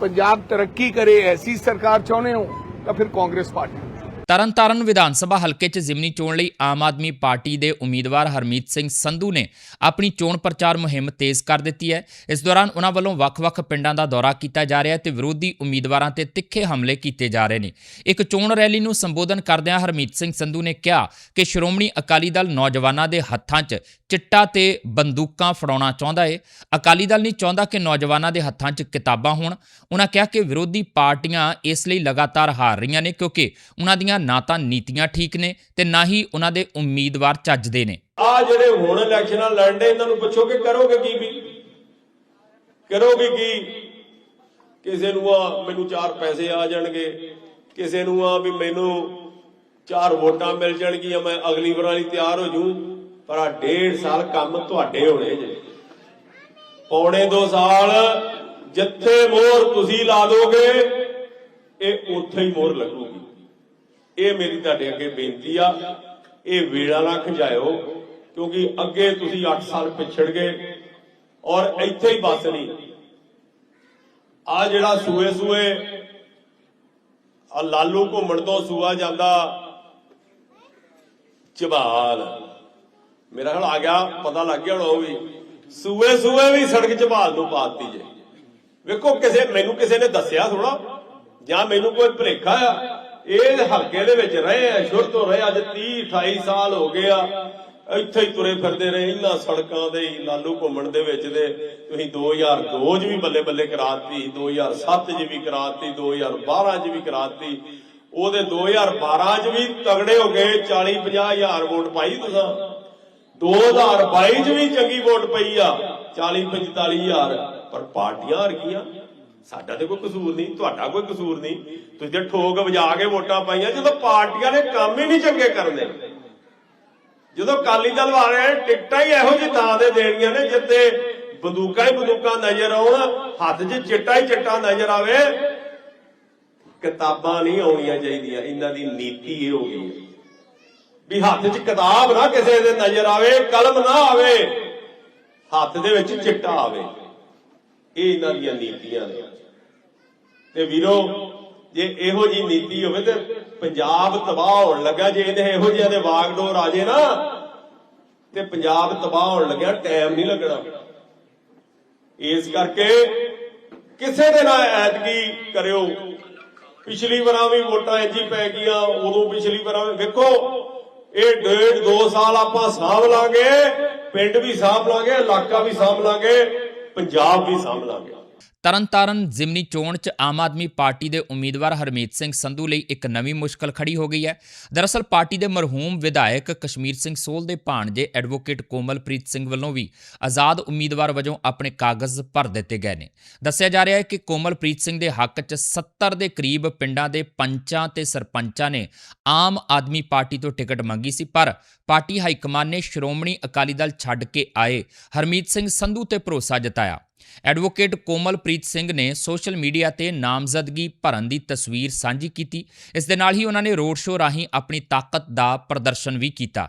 ਪੰਜਾਬ ਤਰੱਕੀ ਕਰੇ ਐਸੀ ਸਰਕਾਰ ਚਾਹੁੰਦੇ ਹੋ, ਤਾਂ ਫਿਰ ਕਾਂਗਰਸ ਪਾਰਟੀ ਤਰਨਤਾਰਨ ਵਿਧਾਨ ਸਭਾ ਹਲਕੇ 'ਚ ਜ਼ਿਮਨੀ ਚੋਣ ਲਈ ਆਮ ਆਦਮੀ ਪਾਰਟੀ ਦੇ ਉਮੀਦਵਾਰ ਹਰਮੀਤ ਸਿੰਘ ਸੰਧੂ ਨੇ ਆਪਣੀ ਚੋਣ ਪ੍ਰਚਾਰ ਮੁਹਿੰਮ ਤੇਜ਼ ਕਰ ਦਿੱਤੀ ਹੈ। ਇਸ ਦੌਰਾਨ ਉਹਨਾਂ ਵੱਲੋਂ ਵੱਖ-ਵੱਖ ਪਿੰਡਾਂ ਦਾ ਦੌਰਾ ਕੀਤਾ ਜਾ ਰਿਹਾ ਹੈ ਤੇ ਵਿਰੋਧੀ ਉਮੀਦਵਾਰਾਂ ਤੇ ਤਿੱਖੇ ਹਮਲੇ ਕੀਤੇ ਜਾ ਰਹੇ ਨੇ। ਇੱਕ ਚੋਣ ਰੈਲੀ ਨੂੰ ਸੰਬੋਧਨ ਕਰਦਿਆਂ ਹਰਮੀਤ ਸਿੰਘ ਸੰਧੂ ਨੇ ਕਿਹਾ ਕਿ ਸ਼੍ਰੋਮਣੀ ਅਕਾਲੀ ਦਲ ਨੌਜਵਾਨਾਂ ਦੇ ਹੱਥਾਂ 'ਚ ਚਿੱਟਾ ਤੇ ਬੰਦੂਕਾਂ ਫੜਾਉਣਾ ਚਾਹੁੰਦਾ ਏ। ਅਕਾਲੀ ਦਲ ਨਹੀਂ ਚਾਹੁੰਦਾ ਕਿ ਨੌਜਵਾਨਾਂ ਦੇ ਹੱਥਾਂ 'ਚ ਕਿਤਾਬਾਂ ਹੋਣ। ਉਹਨਾਂ ਕਿਹਾ ਕਿ ਵਿਰੋਧੀ ਪਾਰਟੀਆਂ ਇਸ ਲਈ ਲਗਾਤਾਰ ਹਾਰ ਰਹੀਆਂ ਨੇ ਕਿਉਂਕਿ ਉਹਨਾਂ ਦੀਆਂ ਨਾ ਤਾਂ ਨੀਤੀਆਂ ਠੀਕ ਨੇ ਤੇ ਨਾ ਹੀ ਉਹਨਾਂ ਦੇ ਉਮੀਦਵਾਰ ਚੱਜਦੇ ਨੇ। ਆ ਜਿਹੜੇ ਹੁਣ ਇਲੈਕਸ਼ਨਾਂ ਲੜਦੇ ਇਹਨਾਂ ਨੂੰ ਪੁੱਛੋਗੇ ਕਰੋਗੇ ਕੀ ਵੀ? ਕਰੋਗੇ ਕੀ? ਕਿਸੇ ਨੂੰ ਆ, ਮੈਨੂੰ ਚਾਰ ਪੈਸੇ ਆ ਜਾਣਗੇ। ਕਿਸੇ ਨੂੰ ਆ ਵੀ ਮੈਨੂੰ ਚਾਰ ਵੋਟਾਂ ਮਿਲ ਜਾਣਗੀਆਂ, ਮੈਂ ਅਗਲੀ ਵਾਰ ਲਈ ਤਿਆਰ ਹੋ ਜੂ। ਪਰ ਆ ਡੇਢ ਸਾਲ ਕੰਮ ਤੁਹਾਡੇ ਹੋਣੇ ਜੇ। ਪੌਣੇ 2 ਸਾਲ ਜਿੱਥੇ ਮੋਹਰ ਤੁਸੀਂ ਲਾ ਦੋਗੇ, ਇਹ ਉੱਥੇ ਹੀ ਮੋਹਰ ਲੱਗੂਗੀ। ਇਹ ਮੇਰੀ ਤੁਹਾਡੇ ਅੱਗੇ ਬੇਨਤੀ ਆ, ਇਹ ਵੇਲਾ ਨਾ ਖੰਜਾਇਓ, ਕਿਉਂਕਿ ਅੱਗੇ ਤੁਸੀਂ 8 ਸਾਲ ਪਿਛੜ ਗਏ ਔਰ ਇੱਥੇ ਹੀ ਬਸ ਨਹੀਂ। ਆ ਜਿਹੜਾ ਸੂਏ ਸੂਏ, ਆ ਲਾਲੂ ਘੁੰਮਣ ਤੋਂ ਸੂਆ ਜਾਂਦਾ ਝਬਾਲ ਮੇਰਾ ਖਿਆਲ ਆ ਗਿਆ, ਪਤਾ ਲੱਗ ਗਿਆ ਹੁਣ ਉਹ ਵੀ। ਸੂਏ ਸੂਏ ਵੀ ਸੜਕ ਚਬਾਲ ਨੂੰ ਪਾਤੀ ਜੇ। ਵੇਖੋ, ਕਿਸੇ ਮੈਨੂੰ ਕਿਸੇ ਨੇ ਦੱਸਿਆ ਥੋੜਾ ਜਾਂ ਮੈਨੂੰ ਕੋਈ ਭੁਲੇਖਾ ਆ ਇਹ ਹਲਕੇ ਦੇ ਵਿੱਚ ਰਹੇ ਆ, ਸ਼ੁਰੂ ਤੋਂ ਰਹੇ ਅੱਜ 30 28 ਸਾਲ ਹੋ ਗਏ ਆ। ਇੱਥੇ ਹੀ ਤੁਰੇ ਫਿਰਦੇ ਰਹੇ ਇਹਨਾਂ ਸੜਕਾਂ ਦੇ ਹੀ ਲਾਲੂ ਘੁੰਮਣ ਦੇ ਵਿੱਚ ਦੇ। ਤੁਸੀਂ 2002 ਚ ਵੀ ਬੱਲੇ ਬੱਲੇ ਕਰਾਤੀ 2007 ਚ ਵੀ ਕਰਾਤੀ 2012 ਚ ਵੀ ਕਰਾਤੀ। ਉਹਦੇ 2012 ਚ ਵੀ ਤਗੜੇ ਹੋ ਗਏ 40 50 ਹਜ਼ਾਰ ਵੋਟ ਪਾਈ ਤੁਸੀਂ। 2022 ਚ ਵੀ ਚੰਗੀ ਵੋਟ ਪਈ ਆ 40 45 ਹਜ਼ਾਰ। ਪਰ ਪਾਰਟੀਆਂ ਹਾਰ ਸਾਡਾ ਤੇ ਕੋਈ ਕਸੂਰ ਨਹੀਂ, ਤੁਹਾਡਾ ਕੋਈ ਕਸੂਰ ਨਹੀਂ। ਤੁਸੀਂ ਤੇ ਠੋਕ ਵਜਾ ਕੇ ਵੋਟਾਂ ਪਾਈਆਂ, ਜਦੋਂ ਪਾਰਟੀਆਂ ਨੇ ਕੰਮ ਹੀ ਨਹੀਂ ਚੰਗੇ ਕਰਨੇ। ਜਦੋਂ ਕਾਲੀ ਦਲ ਵਾਲਿਆਂ ਟਿਕਟਾਂ ਹੀ ਇਹੋ ਜਿਹੀ ਥਾਂ ਤੇ ਦੇਣੀਆਂ ਨੇ ਜਿੱਤੇ ਬੰਦੂਕਾਂ ਹੀ ਬੰਦੂਕਾਂ ਨਜ਼ਰ ਆਉਣ, ਹੱਥ 'ਚ ਚਿੱਟਾ ਹੀ ਚਿੱਟਾ ਨਜ਼ਰ ਆਵੇ। ਕਿਤਾਬਾਂ ਨਹੀਂ ਆਉਣੀਆਂ ਚਾਹੀਦੀਆਂ, ਇਹਨਾਂ ਦੀ ਨੀਤੀ ਇਹ ਹੋ ਗਈ ਵੀ ਹੱਥ 'ਚ ਕਿਤਾਬ ਨਾ ਕਿਸੇ ਦੇ ਨਜ਼ਰ ਆਵੇ, ਕਲਮ ਨਾ ਆਵੇ, ਹੱਥ ਦੇ ਵਿੱਚ ਚਿੱਟਾ ਆਵੇ। ਇਹ ਇਹਨਾਂ ਦੀਆਂ ਨੀਤੀਆਂ ਨੇ। ਤੇ ਵੀਰੋ, ਜੇ ਇਹੋ ਜੀ ਨੀਤੀ ਹੋਵੇ ਤੇ ਪੰਜਾਬ ਤਬਾਹ ਹੋਣ ਲੱਗਾ ਜੇ ਇਹਨੇ ਇਹੋ ਜਿਹਾ ਦੇ ਵਾਗਡੋਰ ਆ ਜੇ ਨਾ, ਤੇ ਪੰਜਾਬ ਤਬਾਹ ਹੋਣ ਲੱਗਿਆ, ਟਾਈਮ ਨਹੀਂ ਲੱਗਣਾ। ਇਸ ਕਰਕੇ ਕਿਸੇ ਦੇ ਨਾਲ ਐਤਕੀ ਕਰਿਓ। ਪਿਛਲੀ ਵਾਰਾਂ ਵੀ ਵੋਟਾਂ ਇੰਜੀ ਪੈ ਗਈਆਂ, ਉਦੋਂ ਪਿਛਲੀ ਵਾਰਾਂ ਵੀ ਵੇਖੋ, ਇਹ ਡੇਢ ਦੋ ਸਾਲ ਆਪਾਂ ਸਾਂਭ ਲਾਂਗੇ, ਪਿੰਡ ਵੀ ਸਾਂਭ ਲਾਂਗੇ, ਇਲਾਕਾ ਵੀ ਸਾਂਭ ਲਾਂਗੇ। ਪੰਜਾਬ ਵੀ ਸਾਂਭ ਲਾਂਗੇ ਤਰਨਤਾਰਨ ਜ਼ਿਮਨੀ ਚੋਣ 'ਚ ਆਮ ਆਦਮੀ ਪਾਰਟੀ ਦੇ ਉਮੀਦਵਾਰ ਹਰਮੀਤ ਸਿੰਘ ਸੰਧੂ ਲਈ ਇੱਕ ਨਵੀਂ ਮੁਸ਼ਕਲ ਖੜੀ ਹੋ ਗਈ ਹੈ। ਦਰਅਸਲ ਪਾਰਟੀ ਦੇ ਮਰਹੂਮ ਵਿਧਾਇਕ ਕਸ਼ਮੀਰ ਸਿੰਘ ਸੋਲ ਦੇ ਭਾਣਜੇ ਐਡਵੋਕੇਟ ਕੋਮਲਪ੍ਰੀਤ ਸਿੰਘ ਵੱਲੋਂ ਵੀ ਆਜ਼ਾਦ ਉਮੀਦਵਾਰ ਵਜੋਂ ਆਪਣੇ ਕਾਗਜ਼ ਭਰ ਦਿੱਤੇ ਗਏ ਨੇ। ਦੱਸਿਆ ਜਾ ਰਿਹਾ ਹੈ ਕਿ ਕੋਮਲਪ੍ਰੀਤ ਸਿੰਘ ਦੇ ਹੱਕ 'ਚ 70 ਦੇ ਕਰੀਬ ਪਿੰਡਾਂ ਦੇ ਪੰਚਾਂ ਤੇ ਸਰਪੰਚਾਂ ਨੇ ਆਮ ਆਦਮੀ ਪਾਰਟੀ ਤੋਂ ਟਿਕਟ ਮੰਗੀ ਸੀ, ਪਰ ਪਾਰਟੀ ਹਾਈਕਮਾਨ ਨੇ ਸ਼੍ਰੋਮਣੀ ਅਕਾਲੀ ਦਲ ਛੱਡ ਕੇ ਆਏ। ਹਰਮੀਤ ਸਿੰਘ ਸੰਧੂ ਤੇ ਭਰੋਸਾ ਜਤਾਇਆ। ਐਡਵੋਕੇਟ ਕੋਮਲਪ੍ਰੀਤ ਸਿੰਘ ਨੇ ਸੋਸ਼ਲ ਮੀਡੀਆ ਤੇ ਨਾਮਜ਼ਦਗੀ ਭਰਨ ਦੀ ਤਸਵੀਰ ਸਾਂਝੀ ਕੀਤੀ। ਇਸ ਦੇ ਨਾਲ ਹੀ ਉਹਨਾਂ ਨੇ ਰੋਡ ਸ਼ੋਅ ਰਾਹੀਂ ਆਪਣੀ ਤਾਕਤ ਦਾ ਪ੍ਰਦਰਸ਼ਨ ਵੀ ਕੀਤਾ।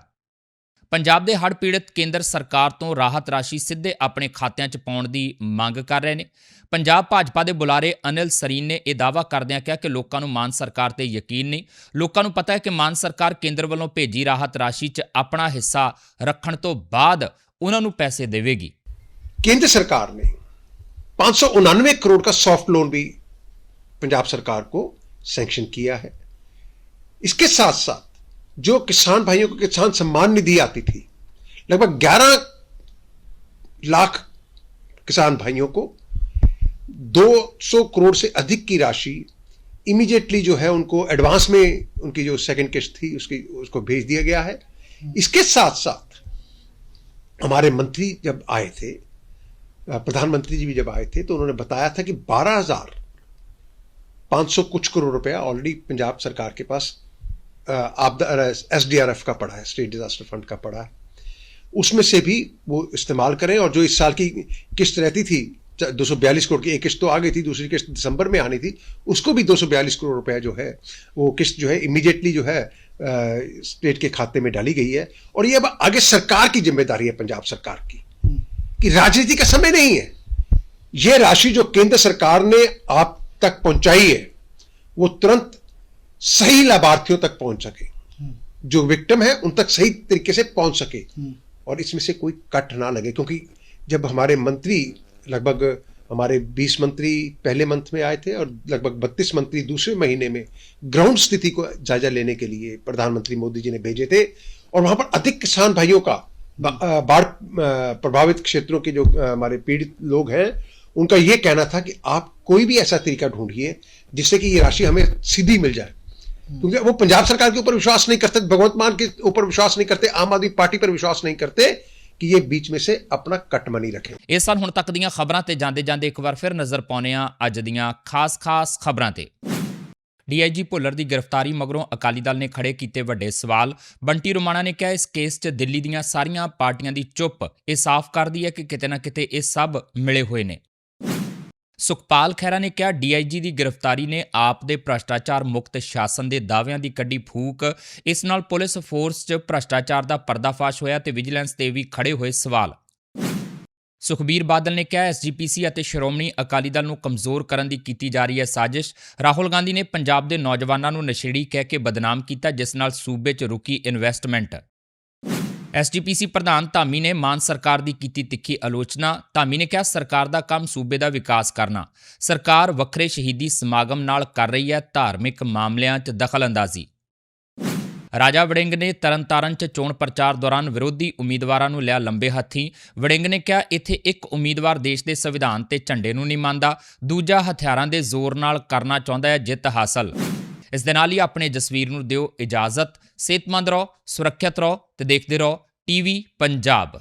ਪੰਜਾਬ ਦੇ ਹੜ੍ਹ ਪੀੜਤ ਕੇਂਦਰ ਸਰਕਾਰ ਤੋਂ ਰਾਹਤ ਰਾਸ਼ੀ ਸਿੱਧੇ ਆਪਣੇ ਖਾਤਿਆਂ 'ਚ ਪਾਉਣ ਦੀ ਮੰਗ ਕਰ ਰਹੇ ਨੇ। ਪੰਜਾਬ ਭਾਜਪਾ ਦੇ ਬੁਲਾਰੇ ਅਨਿਲ ਸਰੀਨ ਨੇ ਇਹ ਦਾਅਵਾ ਕਰਦਿਆਂ ਕਿਹਾ ਕਿ ਲੋਕਾਂ ਨੂੰ ਮਾਨ ਸਰਕਾਰ ਤੇ ਯਕੀਨ ਨਹੀਂ। ਲੋਕਾਂ ਨੂੰ ਪਤਾ ਹੈ ਕਿ ਮਾਨ ਸਰਕਾਰ ਕੇਂਦਰ ਵੱਲੋਂ ਭੇਜੀ ਰਾਹਤ ਰਾਸ਼ੀ 'ਚ ਆਪਣਾ ਹਿੱਸਾ ਰੱਖਣ ਤੋਂ ਬਾਅਦ ਉਹਨਾਂ ਨੂੰ ਪੈਸੇ ਦੇਵੇਗੀ। ਕੇਂਦਰ ਸਰਕਾਰ ਨੇ 599 करोड़ का सॉफ्ट लोन भी पंजाब सरकार को सैंक्शन किया है। इसके साथ साथ जो किसान भाइयों को किसान सम्मान निधि आती थी, लगभग 11 लाख किसान भाइयों को 200 करोड़ से अधिक की राशि इमीडिएटली जो है उनको एडवांस में उनकी जो सेकंड किस्त थी, उसकी, उसको भेज दिया गया है। इसके साथ साथ हमारे मंत्री जब आए थे प्रधानमंत्री जी भी जब आए थे तो उन्होंने बताया था कि बारह हज़ार पाँच सौ कुछ करोड़ रुपया ऑलरेडी पंजाब सरकार के पास आपदा एस डी आर एफ़ का पड़ा है, स्टेट डिजास्टर फंड का पड़ा है। उसमें से भी वो इस्तेमाल करें और जो इस साल की किस्त रहती थी दो सौ बयालीस करोड़ की एक किस्त तो आ गई थी, दूसरी किस्त दिसंबर में आनी थी, उसको भी दो सौ बयालीस करोड़ रुपया जो है, वो किस्त जो है इमीडिएटली जो है स्टेट के खाते में डाली गई है। और ये अब आगे सरकार की ज़िम्मेदारी है, पंजाब सरकार की। कि राजनीति का समय नहीं है। यह राशि जो केंद्र सरकार ने आप तक पहुंचाई है, वो तुरंत सही लाभार्थियों तक पहुँच सके। जो विक्टिम है, उन तक सही तरीके से पहुँच सके। और इसमें से कोई कट ना लगे, क्योंकि जब हमारे मंत्री लगभग हमारे 20 मंत्री पहले मंथ में आए थे और लगभग 32 मंत्री दूसरे महीने में ग्राउंड स्थिति को जायजा लेने के लिए प्रधानमंत्री मोदी जी ने भेजे थे, और वहाँ पर अधिक किसान भाइयों का बाढ़ प्रभावित क्षेत्रों के जो हमारे पीड़ित लोग हैं उनका यह कहना था कि आप कोई भी ऐसा तरीका ढूंढिए जिससे कि ये राशि हमें सीधी मिल जाए क्योंकि वो पंजाब सरकार के ऊपर विश्वास नहीं करते भगवंत मान के ऊपर विश्वास नहीं करते आम आदमी पार्टी पर विश्वास नहीं करते ਕਿ ਇਹ ਵਿੱਚ ਵਿੱਚ ਸੇ ਆਪਣਾ ਕੱਟ ਮਨੀ ਰੱਖੇ ਇਸ ਸਾਲ ਹੁਣ ਤੱਕ ਦੀਆਂ ਖਬਰਾਂ ਤੇ ਜਾਂਦੇ ਜਾਂਦੇ ਇੱਕ ਵਾਰ ਫਿਰ ਨਜ਼ਰ ਪਾਉਨੇ ਆ ਅੱਜ ਦੀਆਂ ਖਾਸ-ਖਾਸ ਖਬਰਾਂ ਤੇ ਡੀਆਈਜੀ ਭੁੱਲਰ ਦੀ ਗ੍ਰਿਫਤਾਰੀ ਮਗਰੋਂ ਅਕਾਲੀ ਦਲ ਨੇ ਖੜੇ ਕੀਤੇ ਵੱਡੇ ਸਵਾਲ। ਬੰਟੀ ਰੋਮਾਣਾ ਨੇ ਕਿਹਾ, ਇਸ ਕੇਸ 'ਚ ਦਿੱਲੀ ਦੀਆਂ ਸਾਰੀਆਂ ਪਾਰਟੀਆਂ ਦੀ ਚੁੱਪ। ਇਹ ਸਾਫ਼ ਕਰਦੀ ਹੈ ਕਿ ਕਿਤੇ ਨਾ ਕਿਤੇ ਇਹ ਸਭ ਮਿਲੇ ਹੋਏ ਨੇ। ਸੁਖਪਾਲ ਖਹਿਰਾ ਨੇ ਕਿਹਾ, ਡੀਆਈਜੀ ਦੀ ਗ੍ਰਿਫਤਾਰੀ ਨੇ ਆਪ ਦੇ ਭ੍ਰਸ਼ਟਾਚਾਰ ਮੁਕਤ ਸ਼ਾਸਨ ਦੇ ਦਾਅਵਿਆਂ ਦੀ ਕੱਢੀ ਫੂਕ। ਇਸ ਨਾਲ ਪੁਲਿਸ ਫੋਰਸ 'ਚ ਭ੍ਰਸ਼ਟਾਚਾਰ ਦਾ ਪਰਦਾਫਾਸ਼ ਹੋਇਆ ਤੇ ਵਿਜੀਲੈਂਸ ਤੇ ਵੀ ਖੜੇ ਹੋਏ ਸਵਾਲ। ਸੁਖਬੀਰ ਬਾਦਲ ਨੇ ਕਿਹਾ ਐਸਜੀਪੀਸੀ ਅਤੇ ਸ਼੍ਰੋਮਣੀ ਅਕਾਲੀ ਦਲ ਨੂੰ ਕਮਜ਼ੋਰ ਕਰਨ ਦੀ ਕੀਤੀ ਜਾ ਰਹੀ ਹੈ ਸਾਜ਼ਿਸ਼। ਰਾਹੁਲ ਗਾਂਧੀ ਨੇ ਪੰਜਾਬ ਦੇ ਨੌਜਵਾਨਾਂ ਨੂੰ ਨਸ਼ੇੜੀ ਕਹਿ ਕੇ ਬਦਨਾਮ ਕੀਤਾ, ਜਿਸ ਨਾਲ ਸੂਬੇ 'ਚ ਰੁਕੀ ਇਨਵੈਸਟਮੈਂਟ ਐਸਜੀਪੀਸੀ ਪ੍ਰਧਾਨ ਧਾਮੀ ਨੇ ਮਾਨ ਸਰਕਾਰ ਦੀ ਕੀਤੀ ਤਿੱਖੀ ਆਲੋਚਨਾ। ਧਾਮੀ ਨੇ ਕਿਹਾ, ਸਰਕਾਰ ਦਾ ਕੰਮ ਸੂਬੇ ਦਾ ਵਿਕਾਸ ਕਰਨਾ। ਸਰਕਾਰ ਵੱਖਰੇ ਸ਼ਹੀਦੀ ਸਮਾਗਮ ਨਾਲ ਕਰ ਰਹੀ ਹੈ ਧਾਰਮਿਕ ਮਾਮਲਿਆਂ 'ਚ ਦਖਲਅੰਦਾਜ਼ੀ। ਰਾਜਾ ਵੜਿੰਗ ਨੇ ਤਰਨਤਾਰਨ 'ਚ ਚੋਣ ਪ੍ਰਚਾਰ ਦੌਰਾਨ ਵਿਰੋਧੀ ਉਮੀਦਵਾਰਾਂ ਨੂੰ ਲਿਆ ਲੰਬੇ ਹੱਥੀ। ਵੜਿੰਗ ਨੇ ਕਿਹਾ, ਇੱਥੇ ਇੱਕ ਉਮੀਦਵਾਰ ਦੇਸ਼ ਦੇ ਸੰਵਿਧਾਨ ਤੇ ਝੰਡੇ ਨੂੰ ਨਹੀਂ ਮੰਨਦਾ। ਦੂਜਾ ਹਥਿਆਰਾਂ ਦੇ ਜ਼ੋਰ ਨਾਲ ਕਰਨਾ ਚਾਹੁੰਦਾ ਹੈ, ਜਿੱਤ ਹਾਸਲ। ਇਸ ਦੇ ਨਾਲ ਹੀ ਆਪਣੇ ਜਸਵੀਰ ਨੂੰ ਦਿਓ ਇਜਾਜ਼ਤ। ਸਿਹਤਮੰਦ ਰਹੋ, ਸੁਰੱਖਿਅਤ ਰਹੋ ਤੇ ਦੇਖਦੇ ਰਹੋ, ਟੀਵੀ ਪੰਜਾਬ।